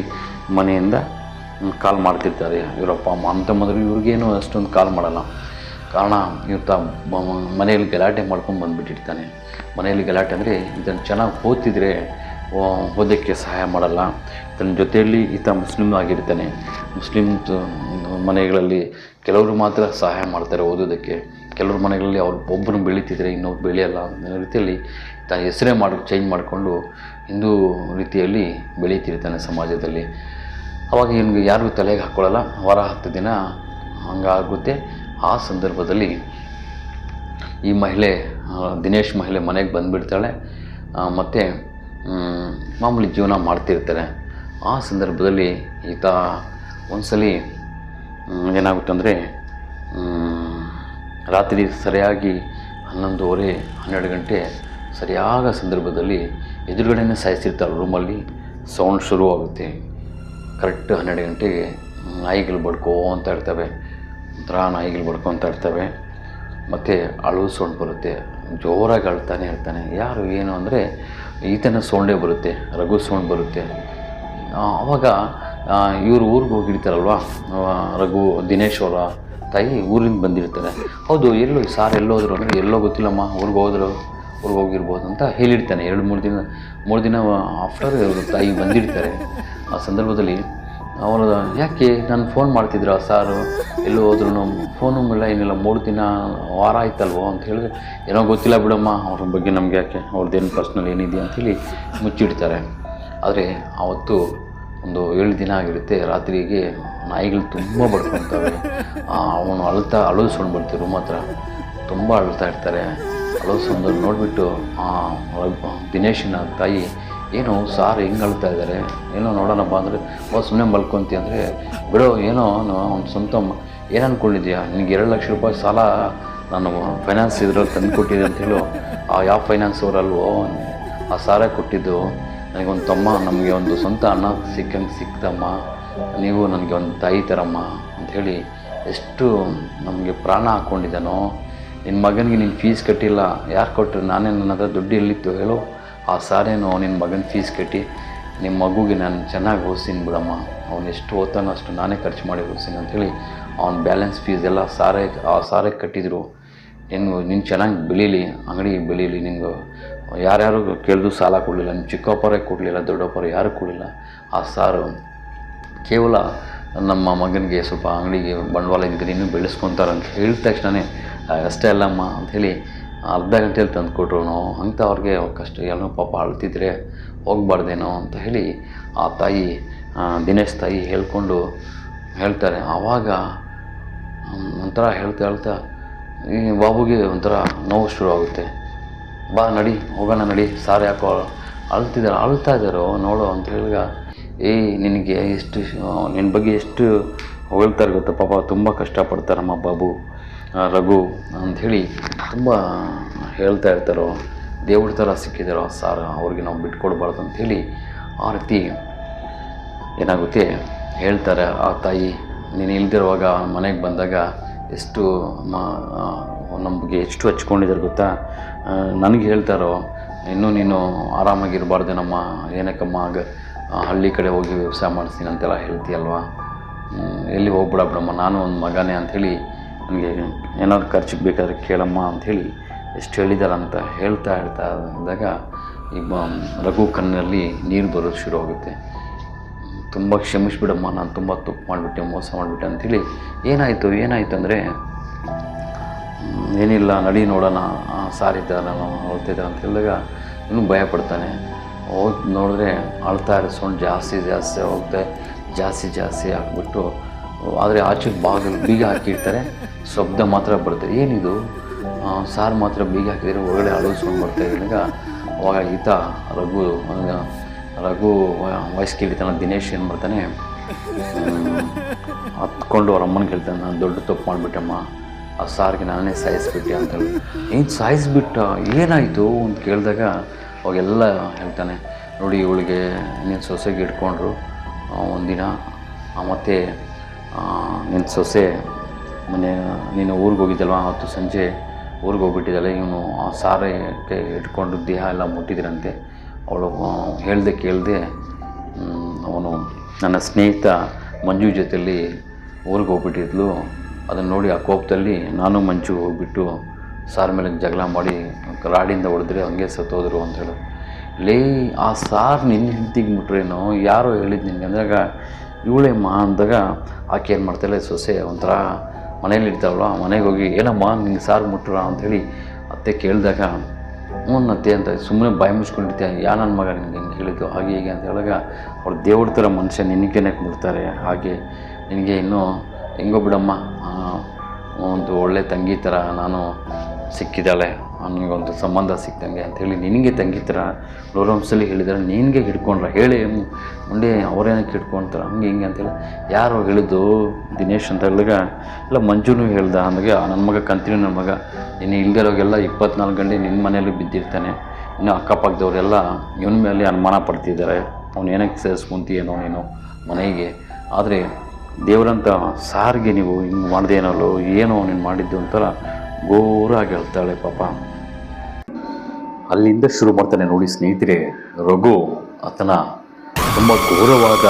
ಮನೆಯಿಂದ ಕಾಲ್ ಮಾಡ್ತಿರ್ತಾರೆ ಇವರಪ್ಪ ಅಮ್ಮ. ಅಂತ ಮೊದಲು ಇವ್ರಿಗೇನು ಅಷ್ಟೊಂದು ಕಾಲ್ ಮಾಡಲ್ಲ. ಕಾರಣ ಇವತ್ತ ಮನೆಯಲ್ಲಿ ಗಲಾಟೆ ಮಾಡ್ಕೊಂಡು ಬಂದುಬಿಟ್ಟಿರ್ತಾನೆ. ಮನೆಯಲ್ಲಿ ಗಲಾಟೆ ಅಂದರೆ ಇದನ್ನು ಚೆನ್ನಾಗಿ ಓದ್ತಿದ್ರೆ ಓದೋಕ್ಕೆ ಸಹಾಯ ಮಾಡಲ್ಲ. ತನ್ನ ಜೊತೆಯಲ್ಲಿ ಈತ ಮುಸ್ಲಿಮ್ ಆಗಿರ್ತಾನೆ. ಮುಸ್ಲಿಮ್ ಮನೆಗಳಲ್ಲಿ ಕೆಲವರು ಮಾತ್ರ ಸಹಾಯ ಮಾಡ್ತಾರೆ ಓದೋದಕ್ಕೆ ಕೆಲವ್ರ ಮನೆಗಳಲ್ಲಿ ಅವ್ರು ಒಬ್ಬರು ಬೆಳೀತಿದ್ರೆ ಇನ್ನೊಬ್ರು ಬೆಳೆಯಲ್ಲ ಅನ್ನೋ ರೀತಿಯಲ್ಲಿ ತನ್ನ ಹೆಸರೇ ಮಾಡಿ ಚೇಂಜ್ ಮಾಡಿಕೊಂಡು ಹಿಂದೂ ರೀತಿಯಲ್ಲಿ ಬೆಳೀತಿರ್ತಾನೆ ಸಮಾಜದಲ್ಲಿ. ಅವಾಗ ಇವನಿಗೆ ಯಾರಿಗೂ ತಲೆಗೆ ಹಾಕ್ಕೊಳ್ಳಲ್ಲ ವಾರ ಹತ್ತು ದಿನ ಹಂಗಾಗುತ್ತೆ. ಆ ಸಂದರ್ಭದಲ್ಲಿ ಈ ಮಹಿಳೆ ದಿನೇಶ್ ಮಹಿಳೆ ಮನೆಗೆ ಬಂದುಬಿಡ್ತಾಳೆ. ಮತ್ತು ಮಾಮೂಲಿ ಜೀವನ ಮಾಡ್ತಿರ್ತಾರೆ. ಆ ಸಂದರ್ಭದಲ್ಲಿ ಈತ ಒಂದ್ಸಲಿ ಏನಾಗುತ್ತೆ ಅಂದರೆ ರಾತ್ರಿ ಸರಿಯಾಗಿ ಹನ್ನೊಂದುವರೆ, ಹನ್ನೆರಡು ಗಂಟೆ ಸರಿಯಾದ ಸಂದರ್ಭದಲ್ಲಿ ಎದುರುಗಡೆನೇ ಸಾಯಿಸಿರ್ತಾರೆ ರೂಮಲ್ಲಿ. ಸೌಂಡ್ ಶುರುವಾಗುತ್ತೆ ಕರೆಕ್ಟ್ ಹನ್ನೆರಡು ಗಂಟೆಗೆ ನಾಯಿಗಳು ಬಡ್ಕೋ ಅಂತ ಇರ್ತವೆ. ಒಂಥರ ನಾಯಿಗಳು ಅಂತ ಇರ್ತವೆ. ಮತ್ತು ಅಳು ಸೌಂಡ್ ಬರುತ್ತೆ. ಜೋರಾಗಿ ಅಳ್ತಾನೆ ಹೇಳ್ತಾನೆ. ಯಾರು, ಏನು ಅಂದರೆ, ಈತನ ಸೌಂಡೇ ಬರುತ್ತೆ, ರಘು ಸೌಂಡ್ ಬರುತ್ತೆ. ಆವಾಗ ಇವರು ಊರಿಗೆ ಹೋಗಿರ್ತಾರಲ್ವ? ರಘು, ದಿನೇಶ್ ಅವರ ತಾಯಿ ಊರಿಂದ ಬಂದಿರ್ತಾರೆ. ಹೌದು, ಎಲ್ಲೋ ಸಾರ್ ಎಲ್ಲೋದ್ರು ಅಂದರೆ, ಎಲ್ಲೋ ಗೊತ್ತಿಲ್ಲಮ್ಮ, ಊರಿಗೆ ಹೋದ್ರು, ಊರಿಗೆ ಹೋಗಿರ್ಬೋದು ಅಂತ ಹೇಳಿರ್ತಾನೆ. ಎರಡು, ಮೂರು ದಿನ ಮೂರು ದಿನ ಆಫ್ಟರ್ ತಾಯಿ ಬಂದಿರ್ತಾರೆ. ಆ ಸಂದರ್ಭದಲ್ಲಿ ಅವರು ಯಾಕೆ ನಾನು ಫೋನ್ ಮಾಡ್ತಿದ್ರ ಸಾರು? ಎಲ್ಲೂ ಹೋದ್ರು ಫೋನು ಇಲ್ಲ ಏನಿಲ್ಲ ಮೂರು ದಿನ, ವಾರ ಆಯ್ತಲ್ವೋ ಅಂತ ಹೇಳಿದ್ರೆ, ಏನೋ ಗೊತ್ತಿಲ್ಲ ಬಿಡಮ್ಮ, ಅವ್ರ ಬಗ್ಗೆ ನಮಗೆ ಯಾಕೆ, ಅವ್ರದ್ದೇನು ಪರ್ಸ್ನಲ್ ಏನಿದೆ ಅಂಥೇಳಿ ಮುಚ್ಚಿಡ್ತಾರೆ. ಆದರೆ ಆವತ್ತು ಒಂದು ಏಳು ದಿನ ಆಗಿರುತ್ತೆ, ರಾತ್ರಿಗೆ ನಾಯಿಗಳು ತುಂಬ ಬಡ್ಕೊತವೆ. ಅವನು ಅಳ್ತಾ ಅಳೋದು ಸೌಂಡ್ ಬರ್ತೀವಿ ರೂಮ್ ಹತ್ರ. ತುಂಬ ಅಳ್ತಾ ಇರ್ತಾರೆ. ಅಳೋ ಸೌಂಡ್ ನೋಡಿಬಿಟ್ಟು ದಿನೇಶನ ತಾಯಿ ಏನು ಸಾರ್ ಹೆಂಗೆ ಅಳ್ತಾ ಇದ್ದಾರೆ ಏನೋ ನೋಡೋಣಪ್ಪ ಅಂದರೆ, ಓ ಸುಮ್ಮನೆ ಮಲ್ಕೊಂತಿ ಅಂದರೆ, ಬಿಡೋ, ಏನೋ ಅವ್ನ ಸ್ವಂತ ಏನು ಅಂದ್ಕೊಂಡಿದ್ಯಾ ನಿನಗೆ ಎರಡು ಲಕ್ಷ ರೂಪಾಯಿ ಸಾಲ ನಾನು ಫೈನಾನ್ಸ್ ಇದ್ರಲ್ಲಿ ತಂದು ಕೊಟ್ಟಿದ್ದೆ ಅಂತ ಹೇಳು. ಆ, ಯಾವ ಫೈನಾನ್ಸ್ ಅವರಲ್ವೋ ಆ ಸಾರ ಕೊಟ್ಟಿದ್ದು. ನನಗೊಂದು ತಮ್ಮ, ನಮಗೆ ಒಂದು ಸ್ವಂತ ಅಣ್ಣ ಸಿಕ್ಕಂಗೆ ಸಿಕ್ತಮ್ಮ. ನೀವು ನನಗೆ ಒಂದು ತಾಯಿ ಥರಮ್ಮ ಅಂಥೇಳಿ ಎಷ್ಟು ನಮಗೆ ಪ್ರಾಣ ಹಾಕ್ಕೊಂಡಿದ್ದಾನೋ ನಿನ್ನ ಮಗನಿಗೆ ನೀನು ಫೀಸ್ ಕಟ್ಟಿಲ್ಲ. ಯಾರು ಕೊಟ್ಟರು ನಾನೇ ನನ್ನ ಹತ್ರ ದುಡ್ಡು ಎಲ್ಲಿತ್ತು? ಹೇಳು. ಆ ಸಾರೇನು ನಿನ್ನ ಮಗನ ಫೀಸ್ ಕಟ್ಟಿ ನಿಮ್ಮ ಮಗುಗೆ ನಾನು ಚೆನ್ನಾಗಿ ಓದಿಸ್ತೀನಿ ಬಿಡಮ್ಮ. ಅವ್ನು ಎಷ್ಟು ಓದ್ತಾನೋ ಅಷ್ಟು ನಾನೇ ಖರ್ಚು ಮಾಡಿ ಓದಿಸ್ತೀನಿ ಅಂಥೇಳಿ ಅವ್ನ ಬ್ಯಾಲೆನ್ಸ್ ಫೀಸ್ ಎಲ್ಲ ಸಾರೇ, ಆ ಸಾರೇ ಕಟ್ಟಿದ್ರು. ನೀನು ನೀನು ಚೆನ್ನಾಗಿ ಬೆಳೀಲಿ ಅಂಗಡಿ ಬೆಳೀಲಿ, ನಿಂಗೆ ಯಾರ್ಯಾರು ಕೇಳಿದ್ರು ಸಾಲ ಕೊಡಲಿಲ್ಲ ನಿಮ್ಮ ಚಿಕ್ಕಪ್ಪರೇ ಕೊಡಲಿಲ್ಲ, ದೊಡ್ಡಪ್ಪರು ಯಾರೂ ಕೊಡಲಿಲ್ಲ, ಆ ಸಾರು. ಕೇವಲ ನಮ್ಮ ಮಗನಿಗೆ ಸ್ವಲ್ಪ ಅಂಗಡಿಗೆ ಬಂಡವಾಳ ಇದ್ದರೆ ಇನ್ನೂ ಬೆಳೆಸ್ಕೊತಾರೆ ಅಂತ ಹೇಳಿದ ತಕ್ಷಣವೇ ಅಷ್ಟೇ ಅಲ್ಲಮ್ಮ ಅಂಥೇಳಿ ಅರ್ಧ ಗಂಟೆಯಲ್ಲಿ ತಂದು ಕೊಟ್ರು ಅಂತ ಅವ್ರಿಗೆ ಕಷ್ಟ. ಏನೋ ಪಾಪ ಅಳ್ತಿದ್ರೆ ಹೋಗ್ಬಾರ್ದೇನೋ ಅಂತ ಹೇಳಿ ಆ ತಾಯಿ ದಿನೇಶ್ ತಾಯಿ ಹೇಳ್ಕೊಂಡು ಹೇಳ್ತಾರೆ. ಆವಾಗ ಒಂಥರ ಹೇಳ್ತಾ ಹೇಳ್ತಾ ಈ ಬಾಬುಗೆ ಒಂಥರ ನೋವು ಶುರು ಆಗುತ್ತೆ. ಬಾ ನಡಿ ಹೋಗೋಣ ನಡಿ. ಸಾರಿ ಹಾಕೋ ಅಳ್ತಿದ್ದಾರೆ ಅಳ್ತಾ ಇದ್ದಾರೋ ನೋಡು ಅಂತ ಹೇಳಿದ ಏಯ್ ನಿನಗೆ ಎಷ್ಟು ನಿನ್ನ ಬಗ್ಗೆ ಎಷ್ಟು ಹೊಗಳ್ತಾರೆ ಗೊತ್ತಾ ಪಾಪ. ತುಂಬ ಕಷ್ಟಪಡ್ತಾರಮ್ಮ ಬಾಬು. ಆ, ರಘು ಅಂಥೇಳಿ ತುಂಬ ಹೇಳ್ತಾ ಇರ್ತಾರೋ, ದೇವ್ರ ಥರ ಸಿಕ್ಕಿದಾರೋ ಸಾರ, ಅವ್ರಿಗೆ ನಾವು ಬಿಟ್ಕೊಡ್ಬಾರ್ದು ಅಂಥೇಳಿ ಆ ರೀತಿ ಏನಾಗುತ್ತೆ ಹೇಳ್ತಾರೆ ಆ ತಾಯಿ. ನೀನು ಇಲ್ದಿರುವಾಗ ಮನೆಗೆ ಬಂದಾಗ ಎಷ್ಟು ನಮಗೆ ಎಷ್ಟು ಹಚ್ಕೊಂಡಿದ್ದಾರೆ ಗೊತ್ತಾ? ನನಗೆ ಹೇಳ್ತಾರೋ, ಇನ್ನೂ ನೀನು ಆರಾಮಾಗಿರಬಾರ್ದು ನಮ್ಮ ಏನಕ್ಕಮ್ಮ, ಆಗ ಹಳ್ಳಿ ಕಡೆ ಹೋಗಿ ವ್ಯವಸಾಯ ಮಾಡಿಸ್ತೀನಿ ಅಂತೆಲ್ಲ ಹೇಳ್ತೀಯಲ್ವಾ? ಎಲ್ಲಿ ಹೋಗ್ಬಿಡ ಬಿಡಮ್ಮ ನಾನು ಒಂದು ಮಗನೇ ಅಂಥೇಳಿ ನನಗೆ ಏನಾದ್ರು ಖರ್ಚಿಗೆ ಬೇಕಾದ್ರೆ ಕೇಳಮ್ಮ ಅಂಥೇಳಿ ಎಷ್ಟು ಹೇಳಿದಾರೆ ಅಂತ ಹೇಳ್ತಾ ಹೇಳ್ತಾ ಇದ್ದಾಗ ಈ ರಘು ಕಣ್ಣಲ್ಲಿ ನೀರು ಬರೋದು ಶುರು ಆಗುತ್ತೆ. ತುಂಬ ಕ್ಷಮಿಸ್ಬಿಡಮ್ಮ, ನಾನು ತುಂಬ ತಪ್ಪು ಮಾಡಿಬಿಟ್ಟೆ, ಮೋಸ ಮಾಡಿಬಿಟ್ಟೆ ಅಂಥೇಳಿ ಏನಾಯಿತು ಏನಾಯಿತು ಅಂದರೆ ಏನಿಲ್ಲ, ನಡಿ ನೋಡೋಣ ಸಾರಿದ್ದಾರೆ ಹೊಳ್ತಿದ್ದಾರೆ ಅಂತ ಹೇಳಿದಾಗ ಇನ್ನೂ ಭಯ ಪಡ್ತಾನೆ. ಹೋಗಿ ನೋಡಿದ್ರೆ ಅಳ್ತಾ ಇರೋ ಸೌಂಡ್ ಜಾಸ್ತಿ ಜಾಸ್ತಿ ಹೋಗ್ತಾ ಜಾಸ್ತಿ ಜಾಸ್ತಿ ಹಾಕ್ಬಿಟ್ಟು, ಆದರೆ ಆಚೆಗೆ ಬಾಗಿಲು ಬೀಗ ಹಾಕಿರ್ತಾರೆ. ಶಬ್ದ ಮಾತ್ರ ಬರುತ್ತೆ. ಏನಿದು? ಸಾರು ಮಾತ್ರ ಬೀಗ ಹಾಕಿದರೆ ಒಳಗಡೆ ಅಳು ಸೌಂಡ್ ಬರ್ತಾ ಇದ್ದಾಗ ಅವಾಗ ಈತ ರಘು ರಘು ವಾಯ್ಸ್ ಕೇಳಿತಾನ ದಿನೇಶ್ ಏನು ಹ್ಮ್, ಹತ್ಕೊಂಡು ಅವ್ರ ಅಮ್ಮನ ಕೇಳ್ತಾನೆ ನಾನು ದೊಡ್ಡ ತಪ್ಪು ಮಾಡಿಬಿಟ್ಟಮ್ಮ. ಆ ಸಾರಿಗೆ ನಾನೇ ಸಾಯಿಸ್ಬಿಟ್ಟೆ ಅಂತೇಳಿ ಏನು ಸಾಯಿಸ್ಬಿಟ್ಟ? ಏನಾಯಿತು ಅಂತ ಕೇಳಿದಾಗ ಅವಾಗೆಲ್ಲ ಹೇಳ್ತಾನೆ. ನೋಡಿ ಇವಳಿಗೆ ನಿನ್ನ ಸೊಸೆಗೆ ಇಟ್ಕೊಂಡ್ರು. ಒಂದಿನ ಮತ್ತೆ ನಿನ್ನ ಸೊಸೆ ಮನೆ ನೀನು ಊರಿಗೆ ಹೋಗಿದ್ದಲ್ವ? ಅವತ್ತು ಸಂಜೆ ಊರಿಗೆ ಹೋಗ್ಬಿಟ್ಟಿದ್ದಲ್ಲ ಇವನು ಆ ಸಾರಕ್ಕೆ ಇಟ್ಕೊಂಡು ದೇಹ ಎಲ್ಲ ಮುಟ್ಟಿದ್ರಂತೆ. ಅವಳು ಹೇಳ್ದೆ ಕೇಳದೆ ಅವನು ನನ್ನ ಸ್ನೇಹಿತ ಮಂಜು ಜೊತೆಯಲ್ಲಿ ಊರಿಗೆ ಹೋಗ್ಬಿಟ್ಟಿದ್ಲು. ಅದನ್ನು ನೋಡಿ ಆ ಕೋಪದಲ್ಲಿ ನಾನು ಮಂಜು ಹೋಗ್ಬಿಟ್ಟು ಸಾರ್ ಮೇಲೆ ಜಗಳ ಮಾಡಿ ರಾಡಿಂದ ಹೊಡೆದ್ರೆ ಹಂಗೆ ಸತ್ತೋದ್ರು ಅಂತ ಹೇಳಿ. ಲೇ, ಆ ಸಾರ್ ನಿನ್ನ ಹೆಂಡ್ತಿಗೆ ಮುಟ್ರೇನೋ? ಯಾರೋ ಹೇಳಿದ್ದು ನಿನಗೆ. ಅಂದಾಗ ಇವಳೇ ಮಾ ಅಂದಾಗ ಆಕೆ ಏನು ಮಾಡ್ತಾಳೆ? ಸೊಸೆ ಒಂಥರ ಮನೇಲಿ ಇರ್ತಾವಲ್ಲ ಮನೆಗೆ ಹೋಗಿ, ಏನಮ್ಮ, ನಿಂಗೆ ಸಾರು ಅಂತ ಅಂಥೇಳಿ ಅತ್ತೆ ಕೇಳಿದಾಗ, ಹ್ಞೂ ಅತ್ತೆ, ಅಂತ ಸುಮ್ಮನೆ ಬಾಯಿ ಮುಚ್ಕೊಂಡಿರ್ತೀಯ, ಯಾ ನನ್ನ ಮಗ ನಿನಗೆ ಹಿಂಗೆ ಹೇಳಿದ್ದು, ಹಾಗೆ ಹೀಗೆ, ಅಂತ ಹೇಳಿದಾಗ ಅವ್ರು ದೇವ್ರ ಥರ ಮನುಷ್ಯ ನಿನಗೇನೆ ಕೊಡ್ತಾರೆ, ಹಾಗೆ ನಿನಗೆ ಇನ್ನೂ, ಹೆಂಗೋ ಬಿಡಮ್ಮ ಒಂದು ಒಳ್ಳೆ ತಂಗಿ ಥರ ನಾನು ಸಿಕ್ಕಿದ್ದಾಳೆ. ನನಗೊಂದು ಸಂಬಂಧ ಸಿಕ್ತಂಗೆ ಅಂಥೇಳಿ ನಿನಗೆ ತಂಗಿ ಥರ ಹೇಳಿದ್ರೆ ನಿನಗೆ ಹಿಡ್ಕೊಂಡ್ರ. ಹೇಳಿ ಮುಂದೆ ಅವರೇನಕ್ಕೆ ಹಿಡ್ಕೊಂತಾರೆ? ಹಂಗೆ ಹಿಂಗೆ ಅಂತೇಳಿ ಯಾರು ಹೇಳಿದ್ದು ದಿನೇಶ್ ಅಂತ ಹೇಳಿದಾಗ, ಇಲ್ಲ ಮಂಜುನು ಹೇಳ್ದ ಅಂದಾಗ ನನ್ನ ಮಗ ಕಂತೀನಿ ನನ್ನ ಮಗ, ಇನ್ನು ಇಲ್ದಿರೋಗೆಲ್ಲ ಇಪ್ಪತ್ನಾಲ್ಕು ಗಂಟೆ ನಿನ್ನ ಮನೆಯಲ್ಲೂ ಬಿದ್ದಿರ್ತಾನೆ. ಇನ್ನು ಅಕ್ಕಪಕ್ಕದವರೆಲ್ಲ ಇವನ ಮೇಲೆ ಅನುಮಾನ ಪಡ್ತಿದ್ದಾರೆ. ಅವ್ನು ಏನಕ್ಕೆ ಸೇರಿಸ್ಕೊಂತೀಯೇನೋ ನೀನು ಮನೆಗೆ. ಆದರೆ ದೇವರಂತ ಸಾರಿಗೆ ನೀವು ಹಿಂಗೆ ಮಾಡ್ದೇನಲ್ಲೋ, ಏನೋ ನೀನು ಮಾಡಿದ್ದು ಅಂತಾರ ಘೋರಾಗಿ ಹೇಳ್ತಾಳೆ ಪಾಪ. ಅಲ್ಲಿಂದ ಶುರು ಮಾಡ್ತಾನೆ ನೋಡಿ ಸ್ನೇಹಿತರೆ ರಘು ಆತನ ತುಂಬ ಘೋರವಾದ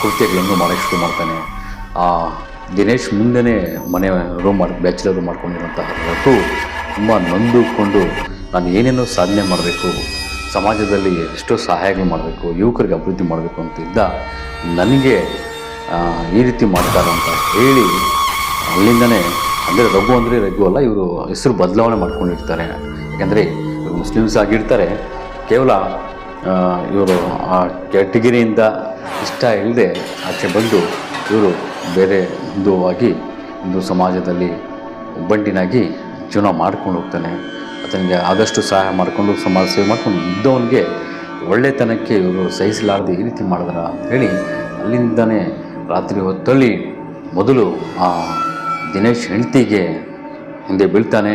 ಕೃತ್ಯಗಳನ್ನು ಮಾಡೋಕ್ಕೆ ಶುರು ಮಾಡ್ತಾನೆ. ಆ ದಿನೇಶ್ ಮುಂದೆನೇ ಮನೆ ರೂಮ್ ಮಾಡಿ, ಬ್ಯಾಚುಲರ್ ರೂಮ್ ಮಾಡ್ಕೊಂಡಿರುವಂತಹ ರಘು ತುಂಬ ನೊಂದುಕೊಂಡು ನಾನು ಏನೇನೋ ಸಾಧನೆ ಮಾಡಬೇಕು, ಸಮಾಜದಲ್ಲಿ ಎಷ್ಟೋ ಸಹಾಯಗಳು ಮಾಡಬೇಕು, ಯುವಕರಿಗೆ ಅಭಿವೃದ್ಧಿ ಮಾಡಬೇಕು ಅಂತ ಇದ್ದ ನನಗೆ ಈ ರೀತಿ ಮಾಡ್ತಾರೆ ಅಂತ ಹೇಳಿ ಅಲ್ಲಿಂದನೇ, ಅಂದರೆ ರಘು ಅಂದರೆ ರಘು ಅಲ್ಲ, ಇವರು ಹೆಸರು ಬದಲಾವಣೆ ಮಾಡ್ಕೊಂಡಿರ್ತಾರೆ. ಯಾಕಂದರೆ ಮುಸ್ಲಿಮ್ಸ್ ಆಗಿರ್ತಾರೆ, ಕೇವಲ ಇವರು ಆ ಕ್ಯಾಟಗಿರಿಯಿಂದ ಇಷ್ಟ ಇಲ್ಲದೆ ಆಚೆ ಬಂದು ಇವರು ಬೇರೆ ಹಿಂದೂವಾಗಿ ಹಿಂದೂ ಸಮಾಜದಲ್ಲಿ ಒಬ್ಬಂಟಿನಾಗಿ ಜೀವನ ಮಾಡ್ಕೊಂಡು ಹೋಗ್ತಾನೆ. ಆತನಿಗೆ ಆದಷ್ಟು ಸಹಾಯ ಮಾಡಿಕೊಂಡು, ಸಮಾಜ ಸೇವೆ ಮಾಡ್ಕೊಂಡು ಇದ್ದವನಿಗೆ ಒಳ್ಳೆತನಕ್ಕೆ ಇವರು ಸಹಿಸಲಾರದೆ ಈ ರೀತಿ ಮಾಡಿದ್ರ ಅಂತ ಹೇಳಿ ಅಲ್ಲಿಂದನೇ ರಾತ್ರಿ ಹೊತ್ತಲ್ಲಿ ಮೊದಲು ಆ ದಿನೇಶ್ ಹೆಂಡ್ತಿಗೆ ಹಿಂದೆ ಬೀಳ್ತಾನೆ.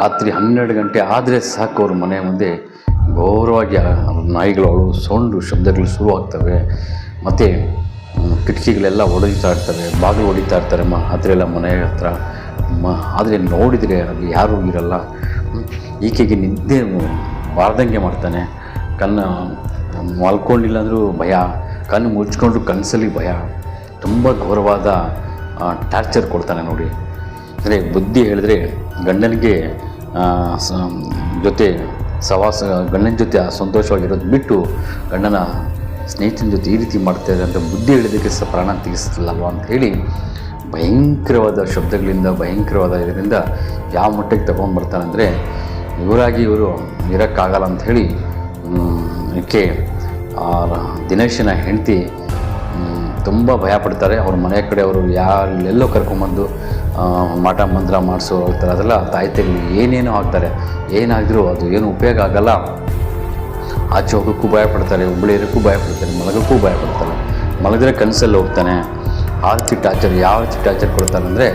ರಾತ್ರಿ ಹನ್ನೆರಡು ಗಂಟೆ ಆದರೆ ಸಾಕು ಅವ್ರ ಮನೆ ಮುಂದೆ ಘೋರವಾಗಿ ಆ ನಾಯಿಗಳು ಸೌಂಡು ಶಬ್ದಗಳು ಶುರುವಾಗ್ತವೆ. ಮತ್ತು ಕಿಟಕಿಗಳೆಲ್ಲ ಹೊಡಿತಾ ಇರ್ತವೆ, ಬಾಗಿಲು ಹೊಡಿತಾ ಇರ್ತಾರೆ ಮ ಹತ್ರ ಎಲ್ಲ ಮನೆ ಹತ್ರ. ಮ, ಆದರೆ ನೋಡಿದರೆ ಅದು ಯಾರೂ ಇರಲ್ಲ. ಈಕೆಗೆ ನಿದ್ದೆ ಬಾರ್ದಂಗೆ ಮಾಡ್ತಾನೆ. ಕಣ್ಣು ಮಲ್ಕೊಂಡಿಲ್ಲ ಅಂದರೂ ಭಯ, ಕಣ್ಣು ಮುಚ್ಕೊಂಡ್ರು ಕನಸಲ್ಲಿ ಭಯ. ತುಂಬ ಘೋರವಾದ ಟಾರ್ಚರ್ ಕೊಡ್ತಾನೆ ನೋಡಿ. ಅಂದರೆ ಬುದ್ಧಿ ಹೇಳಿದ್ರೆ ಗಂಡನಿಗೆ ಜೊತೆ ಸವಾಸ, ಗಂಡನ ಜೊತೆ ಸಂತೋಷವಾಗಿರೋದು ಬಿಟ್ಟು ಗಂಡನ ಸ್ನೇಹಿತನ ಜೊತೆ ಈ ರೀತಿ ಮಾಡ್ತಾ ಅಂತ ಬುದ್ಧಿ ಹೇಳಿದಕ್ಕೆ ಸಹ ಪ್ರಾಣ ತೆಗೆಸ್ತಿಲ್ಲಲ್ವ ಅಂತ ಹೇಳಿ ಭಯಂಕರವಾದ ಶಬ್ದಗಳಿಂದ, ಭಯಂಕರವಾದ ಇದರಿಂದ ಯಾವ ಮಟ್ಟಕ್ಕೆ ತಗೊಂಡು ಬರ್ತಾನಂದರೆ ಇವರಾಗಿ ಇವರು ಇರೋಕ್ಕಾಗಲ್ಲ ಅಂತ ಹೇಳಿ ಇದಕ್ಕೆ ದಿನೇಶನ ಹೆಂಡತಿ ತುಂಬ ಭಯ ಪಡ್ತಾರೆ. ಅವ್ರ ಮನೆ ಕಡೆ ಅವರು ಯಾರೆಲ್ಲೋ ಕರ್ಕೊಂಬಂದು ಮಾಟ ಮಂತ್ರ ಮಾಡಿಸೋ ಹೋಗ್ತಾರೆ ಅದೆಲ್ಲ ತಾಯ್ತೆಗಳು ಏನೇನೋ ಹಾಕ್ತಾರೆ. ಏನಾದರೂ ಅದು ಏನು ಉಪಯೋಗ ಆಗಲ್ಲ. ಆಚೆ ಹೋಗೋಕ್ಕೂ ಭಯಪಡ್ತಾರೆ ಪಡ್ತಾರೆ ಭಯಪಡ್ತಾರೆ ಭಯ ಪಡ್ತಾರೆ, ಮಲಗೋಕ್ಕೂ ಭಯ ಪಡ್ತಾರೆ. ಮಲಗಿದ್ರೆ ಕನಸಲ್ಲಿ ಹೋಗ್ತಾನೆ. ಆ ರೀತಿ ಟಾರ್ಚರ್ ಯಾವ ರೀತಿ ಟಾರ್ಚರ್ ಕೊಡ್ತಾನೆ ಅಂದರೆ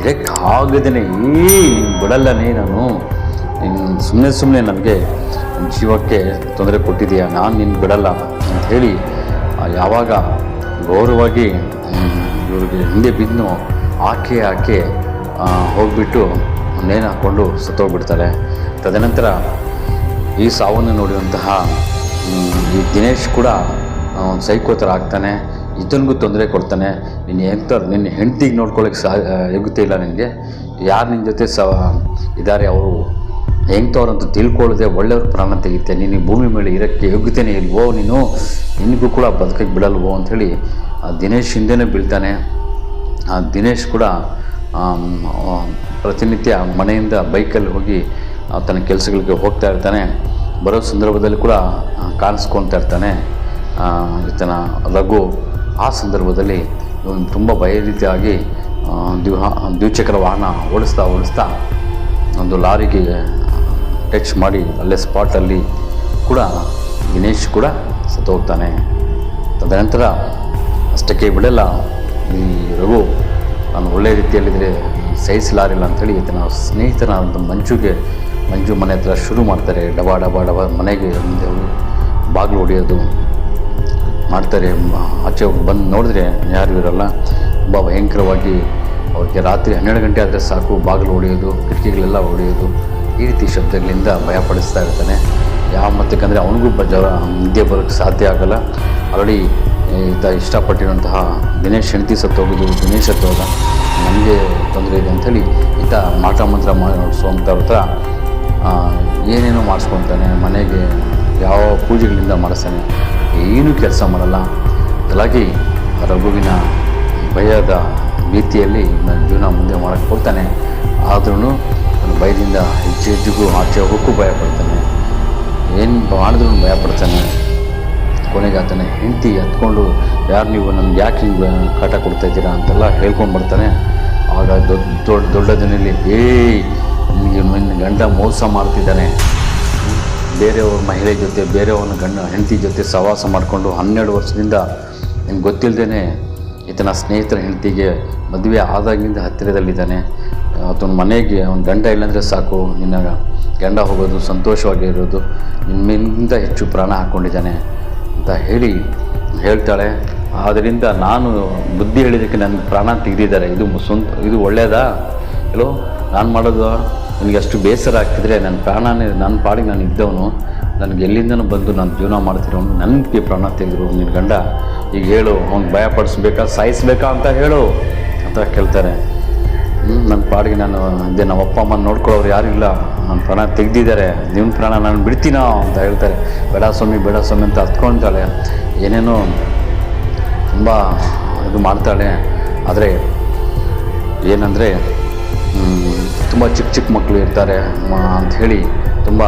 ಇರೋಕ್ಕಾಗದೇ ಏ, ನೀನು ಬಿಡಲ್ಲನೇ ನಾನು. ನಿನ್ನ ಸುಮ್ಮನೆ ಸುಮ್ಮನೆ ನನಗೆ ಜೀವಕ್ಕೆ ತೊಂದರೆ ಕೊಟ್ಟಿದೆಯಾ ನಾನು ನಿನ್ನ ಬಿಡಲ್ಲ ಅಂತ ಹೇಳಿ ಯಾವಾಗ ಗೌರವವಾಗಿ ಮ್, ಇವ್ರಿಗೆ ಹಿಂದೆ ಬಿದ್ದು ಆಕೆ ಆಕೆ ಹೋಗಿಬಿಟ್ಟು ನೇಣು ಹಾಕ್ಕೊಂಡು ಸತ್ತೋಗ್ಬಿಡ್ತಾಳೆ ತದನಂತರ ಈ ಸಾವನ್ನು ನೋಡಿದಂತಹ ಈ ದಿನೇಶ್ ಕೂಡ ಒಂದು ಸೈಕೋ ಥರ ಆಗ್ತಾನೆ. ಇದನಿಗೂ ತೊಂದರೆ ಕೊಡ್ತಾನೆ. ನಿನ್ನ ಎಂಥ ನಿನ್ನ ಹೆಂಡ್ತಿಗೆ ನೋಡ್ಕೊಳ್ಳೋಕ್ಕೆ ಸಾ ಇಲ್ಲ ನಿನಗೆ. ಯಾರು ನಿನ್ನ ಜೊತೆ ಸ ಇದ್ದಾರೆ ಅವರು? ಹೆಂಗ್ತವ್ರಂತ ತಿಳ್ಕೊಳ್ಳದೆ ಒಳ್ಳೆಯವ್ರ ಪ್ರಾಣ ತೆಗಿತೆ ನಿನಗೆ ಭೂಮಿ ಮೇಲೆ ಇರೋಕ್ಕೆ ಯೋಗ್ಯತೆನೇ ಇಲ್ವೋ ನೀನು? ನಿನಗೂ ಕೂಡ ಬದುಕಕ್ಕೆ ಬಿಡಲ್ವೋ ಅಂಥೇಳಿ ಆ ದಿನೇಶ್ ಹಿಂದೆನೇ ಬೀಳ್ತಾನೆ. ಆ ದಿನೇಶ್ ಕೂಡ ಪ್ರತಿನಿತ್ಯ ಮನೆಯಿಂದ ಬೈಕಲ್ಲಿ ಹೋಗಿ ತನ್ನ ಕೆಲಸಗಳಿಗೆ ಹೋಗ್ತಾ ಇರ್ತಾನೆ. ಬರೋ ಸಂದರ್ಭದಲ್ಲಿ ಕೂಡ ಕಾಣಿಸ್ಕೊತಾ ಇರ್ತಾನೆ. ಈತನ ರಘು ಆ ಸಂದರ್ಭದಲ್ಲಿ ಇವನು ತುಂಬ ಭಯಭೀತಿಯಾಗಿ ಆ, ದ್ವಿಹ ದ್ವಿಚಕ್ರ ವಾಹನ ಓಡಿಸ್ತಾ ಓಡಿಸ್ತಾ ಒಂದು ಲಾರಿಗೆ ಟಚ್ ಮಾಡಿ ಅಲ್ಲೇ ಸ್ಪಾಟಲ್ಲಿ ಕೂಡ ದಿನೇಶ್ ಕೂಡ ಸತ್ತೋಗ್ತಾನೆ ತದನಂತರ ಅಷ್ಟಕ್ಕೆ ಬಿಡಲ್ಲ, ಈ ರಘು ನಾನು ಒಳ್ಳೆಯ ರೀತಿಯಲ್ಲಿದ್ದರೆ ಸಹಿಸಲಾರಿಲ್ಲ ಅಂಥೇಳಿ ತನ್ನ ಸ್ನೇಹಿತನ ಒಂದು ಮಂಜುಗೆ, ಮಂಜು ಮನೆ ಹತ್ರ ಶುರು ಮಾಡ್ತಾರೆ. ಡಬ ಡಬ ಡಬ ಮನೆಗೆ ಮುಂದೆ ಬಾಗಿಲು ಹೊಡೆಯೋದು ಮಾಡ್ತಾರೆ. ಆಚೆ ಬಂದು ನೋಡಿದ್ರೆ ಯಾರು ಇರೋಲ್ಲ. ತುಂಬ ಭಯಂಕರವಾಗಿ ಅವ್ರಿಗೆ ರಾತ್ರಿ ಹನ್ನೆರಡು ಗಂಟೆ ಆದರೆ ಸಾಕು. ಬಾಗಿಲು ಹೊಡೆಯೋದು, ಕಿಟಕಿಗಳೆಲ್ಲ ಹೊಡೆಯೋದು ಈ ರೀತಿ ಶಬ್ದಗಳಿಂದ ಭಯಪಡಿಸ್ತಾ ಇರ್ತಾನೆ. ಯಾವ ಮತ್ತಕ್ಕಂದರೆ ಅವನಿಗೂ ಬ ಜ್ವರ ನಿದ್ದೆ ಬರೋಕ್ಕೆ ಸಾಧ್ಯ ಆಗಲ್ಲ. ಆಲ್ರೆಡಿ ಈತ ಇಷ್ಟಪಟ್ಟಿರುವಂತಹ ದಿನೇಶ್ ಹೆಂಡತಿ ಸತ್ತೋಗೋದು ದಿನೇಶ್ ಸತ್ತೋದ ನಮಗೆ ತೊಂದರೆ ಇದೆ ಅಂಥೇಳಿ ಈತ ಮಾಟ ಮಂತ್ರ ಮಾಡಿ ಹತ್ರ ಏನೇನೋ ಮಾಡಿಸ್ಕೊತಾನೆ, ಮನೆಗೆ ಯಾವ ಪೂಜೆಗಳಿಂದ ಮಾಡಿಸ್ತಾನೆ, ಏನೂ ಕೆಲಸ ಮಾಡಲ್ಲ. ಬದಲಾಗಿ ರಘುವಿನ ಭಯದ ಭೀತಿಯಲ್ಲಿ ಜೀವನ ಮುಂದೆ ಮಾಡೋಕ್ಕೆ ಹೋಗ್ತಾನೆ. ಆದ್ರೂ ಭಯದಿಂದ ಹೆಜ್ಜೆ ಹೆಜ್ಜೆಗೂ ಆಚೆ ಹೋಗೋಕ್ಕೂ ಭಯ ಪಡ್ತಾನೆ ಏನು ಮಾಡಿದ್ರು ಭಯ ಪಡ್ತಾನೆ ಕೊನೆಗೆ ಆತನ ಹೆಂಡತಿ ಹತ್ಕೊಂಡು ಯಾರು ನೀವು? ನಮ್ಗೆ ಯಾಕೆ ಹಿಂಗೆ ಕಾಟ ಕೊಡ್ತಾ ಇದ್ದೀರಾ? ಅಂತೆಲ್ಲ ಹೇಳ್ಕೊಂಡು ಬರ್ತಾನೆ. ಆಗ ದೊಡ್ಡ ದೊಡ್ಡ ದೊಡ್ಡದನಲ್ಲಿ ಏಯ್, ನಿಮಗೆ ಗಂಡ ಮೋಸ ಮಾಡ್ತಿದ್ದಾನೆ. ಬೇರೆಯವ್ರ ಮಹಿಳೆ ಜೊತೆ ಬೇರೆಯವ್ರನ್ನ ಗಂಡ, ಹೆಂಡತಿ ಜೊತೆ ಸಹವಾಸ ಮಾಡಿಕೊಂಡು ಹನ್ನೆರಡು ವರ್ಷದಿಂದ ನಿಮ್ಗೆ ಗೊತ್ತಿಲ್ಲದೇ ಈತನ ಸ್ನೇಹಿತರ ಹೆಂಡತಿಗೆ ಮದುವೆ ಆದಾಗಿಂದ ಹತ್ತಿರದಲ್ಲಿದ್ದಾನೆ. ಆತನ ಮನೆಗೆ ಅವ್ನ ಗಂಡ ಇಲ್ಲಾಂದರೆ ಸಾಕು, ನಿನ್ನ ಗಂಡ ಹೋಗೋದು ಸಂತೋಷವಾಗಿ ಇರೋದು ನಿಮ್ಮಿಂದ ಹೆಚ್ಚು ಪ್ರಾಣ ಹಾಕ್ಕೊಂಡಿದ್ದಾನೆ ಅಂತ ಹೇಳಿ ಹೇಳ್ತಾಳೆ. ಆದ್ದರಿಂದ ನಾನು ಬುದ್ಧಿ ಹೇಳಿದ್ದಕ್ಕೆ ನನ್ನ ಪ್ರಾಣ ತೆಗೆದಿದ್ದಾರೆ. ಇದು ಸ್ವಂತ ಇದು ಒಳ್ಳೆಯದಾ ಹೇಳೋ ನಾನು ಮಾಡೋದು ನನಗೆ ಅಷ್ಟು ಬೇಸರ ಆಗ್ತಿದ್ರೆ ನನ್ನ ಪ್ರಾಣನೇ, ನನ್ನ ಪಾಡಿಗೆ ನಾನು ಇದ್ದವನು, ನನಗೆ ಎಲ್ಲಿಂದನೂ ಬಂದು ನಾನು ಜೀವನ ಮಾಡ್ತಿರೋನು ನನಗೆ ಪ್ರಾಣ ತೆಗೆದ್ರು. ನಿನ್ನ ಗಂಡ, ಈಗ ಹೇಳು ಅವ್ನಿಗೆ ಭಯಪಡಿಸ್ಬೇಕಾ ಸಾಯಿಸ್ಬೇಕಾ ಅಂತ ಹೇಳು ಅಂತ ಕೇಳ್ತಾರೆ. ನನ್ನ ಪಾಡಿಗೆ ನಾನು ಇದ್ದೆ ನಮ್ಮ ಅಪ್ಪ ಅಮ್ಮ ನೋಡ್ಕೊಳ್ಳೋರು ಇಲ್ಲ. ನನ್ನ ಪ್ರಾಣ ತೆಗೆದಿದ್ದಾರೆ. ನಿಮ್ಮ ಪ್ರಾಣ ನಾನು ಬಿಡ್ತೀನೋ ಅಂತ ಹೇಳ್ತಾರೆ. ಬೇಡ ಸ್ವಾಮಿ ಬೇಡ ಸ್ವಾಮಿ ಅಂತ ಹತ್ಕೊಳ್ತಾಳೆ ಏನೇನೋ ತುಂಬ ಇದು ಮಾಡ್ತಾಳೆ. ಆದರೆ ಏನಂದರೆ ತುಂಬ ಚಿಕ್ಕ ಚಿಕ್ಕ ಮಕ್ಕಳು ಇರ್ತಾರೆ ಅಂತ ಹೇಳಿ ತುಂಬ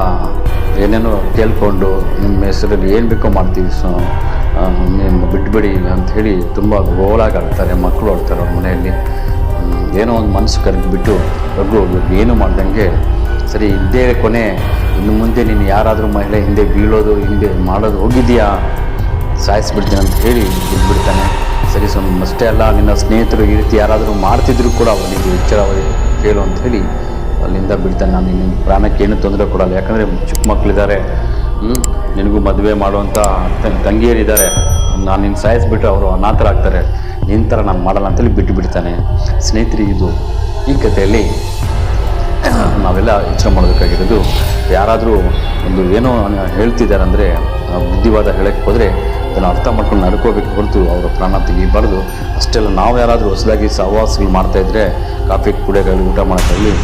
ಏನೇನೋ ಕೇಳಿಕೊಂಡು ನಿಮ್ಮ ಹೆಸರಲ್ಲಿ ಏನು ಬೇಕೋ ಮಾಡ್ತೀವಿ ಸೊ ನಿಮ್ಮ ಬಿಟ್ಬಿಡಿ ಅಂತ ಹೇಳಿ ತುಂಬ ಗೋಳಾಗಿ ಆಡ್ತಾರೆ ಮಕ್ಕಳು ಆಡ್ತಾರೆ ಅವ್ರ ಮನೆಯಲ್ಲಿ. ಏನೋ ಒಂದು ಮನಸ್ಸು ಕರೆದ್ಬಿಟ್ಟು ರಘು ಏನು ಮಾಡ್ದಂಗೆ? ಸರಿ, ಇದ್ದೇ ಕೊನೆ. ಇನ್ನು ಮುಂದೆ ನೀನು ಯಾರಾದರೂ ಮಹಿಳೆ ಹಿಂದೆ ಬೀಳೋದು, ಹಿಂದೆ ಮಾಡೋದು ಹೋಗಿದೆಯಾ ಸಾಯಿಸ್ಬಿಡ್ತೀನಿ ಅಂತ ಹೇಳಿ ಬಿದ್ದುಬಿಡ್ತಾನೆ ಸರಿ ಸ್ವಾಮಿ, ಅಷ್ಟೇ ಅಲ್ಲ, ನಿನ್ನ ಸ್ನೇಹಿತರು ಈ ರೀತಿ ಯಾರಾದರೂ ಮಾಡ್ತಿದ್ರು ಕೂಡ ಅವನಿಗೆ ಎಚ್ಚರ ಹೇಳು ಅಂತ ಹೇಳಿ ಅಲ್ಲಿಂದ ಬಿಡ್ತಾನೆ. ನಾನು ನಿನ್ನ ಪ್ರಾಣಕ್ಕೆ ಏನು ತೊಂದರೆ ಕೊಡಲ್ಲ. ಯಾಕಂದರೆ ಚಿಕ್ಕ ಮಕ್ಕಳಿದ್ದಾರೆ? ನಿನಗೂ ಮದುವೆ ಮಾಡುವಂಥ ತಂಗಿಯರಿದ್ದಾರೆ. ನಾನು ನಿನ್ನ ಸಾಯಿಸ್ಬಿಟ್ಟು ಅವರು ಅನಾಥರಾಗ್ತಾರೆ. ನಿನ್ನ ಥರ ನಾನು ಮಾಡಲ್ಲ ಅಂತೇಳಿ ಬಿಟ್ಟು ಬಿಡ್ತಾನೆ. ಸ್ನೇಹಿತರೆ, ಇದು ಈ ಕಥೆಯಲ್ಲಿ ನಾವೆಲ್ಲ ಯೋಚನೆ ಮಾಡಬೇಕಾಗಿರೋದು ಯಾರಾದರೂ ಒಂದು ಏನೋ ಹೇಳ್ತಿದ್ದಾರೆ ಅಂದರೆ ಬುದ್ಧಿವಾದ ಹೇಳಕ್ಕೆ ಹೋದರೆ ಅದನ್ನು ಅರ್ಥ ಮಾಡ್ಕೊಂಡು ನಡ್ಕೋಬೇಕು ಹೊರತು ಅವರ ಪ್ರಾಣ ತೆಗಿಬಾರ್ದು. ಅಷ್ಟೆಲ್ಲ ನಾವು ಯಾರಾದರೂ ಹೊಸದಾಗಿ ಸಹವಾಸಗಳು ಮಾಡ್ತಾಯಿದ್ರೆ ಕಾಫಿ ಕುಡಿಯೋಕ್ಕಾಗಲಿ, ಊಟ ಮಾಡೋಕ್ಕಾಗಲಿ,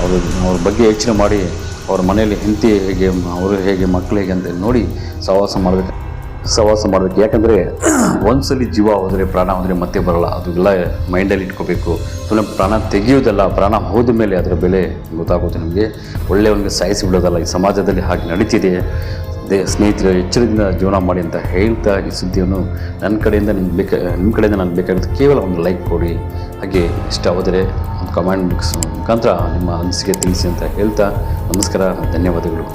ಅವರು, ಅವ್ರ ಬಗ್ಗೆ ಯೋಚನೆ ಮಾಡಿ, ಅವ್ರ ಮನೆಯಲ್ಲಿ ಹೆಂಡತಿ ಹೇಗೆ ಅವರು ಹೇಗೆ ಮಕ್ಕಳು ಹೇಗೆ ಅಂತ ನೋಡಿ ಸಹವಾಸ ಮಾಡಬೇಕು ಸಹವಾಸ ಮಾಡಬೇಕು ಯಾಕಂದರೆ [clears throat] ಒಂದ್ಸಲಿ ಜೀವ ಹೋದರೆ ಪ್ರಾಣ ಹೋದರೆ ಮತ್ತೆ ಬರಲ್ಲ. ಅದೆಲ್ಲ ಮೈಂಡಲ್ಲಿ ಇಟ್ಕೋಬೇಕು. ಸುಮ್ಮನೆ ಪ್ರಾಣ ತೆಗೆಯೋದಲ್ಲ, ಪ್ರಾಣ ಹೋದ ಮೇಲೆ ಅದರ ಬೆಲೆ ಗೊತ್ತಾಗುತ್ತೆ ನಮಗೆ. ಒಳ್ಳೆಯವನಿಗೆ ಸಾಯಿಸಿ ಬಿಡೋದಲ್ಲ. ಈ ಸಮಾಜದಲ್ಲಿ ಹಾಗೆ ನಡೀತಿದೆ. ದೇ ಸ್ನೇಹಿತರು, ಎಚ್ಚರದಿಂದ ಜೀವನ ಮಾಡಿ ಅಂತ ಹೇಳ್ತಾ ಈ ಸುದ್ದಿಯನ್ನು ನನ್ನ ಕಡೆಯಿಂದ ನಿಮ್ಗೆ ಬೇಕಾ ನಿಮ್ಮ ಕಡೆಯಿಂದ ನಾನು ಬೇಕಾಗಿದ್ದು ಕೇವಲ ಒಂದು ಲೈಕ್ ಕೊಡಿ. ಹಾಗೆ ಇಷ್ಟ ಹೋದರೆ ಒಂದು ಕಮೆಂಟ್ ಮುಖಾಂತರ ನಿಮ್ಮ ಅನಿಸಿಕೆ ತಿಳಿಸಿ ಅಂತ ಹೇಳ್ತಾ ನಮಸ್ಕಾರ, ಧನ್ಯವಾದಗಳು.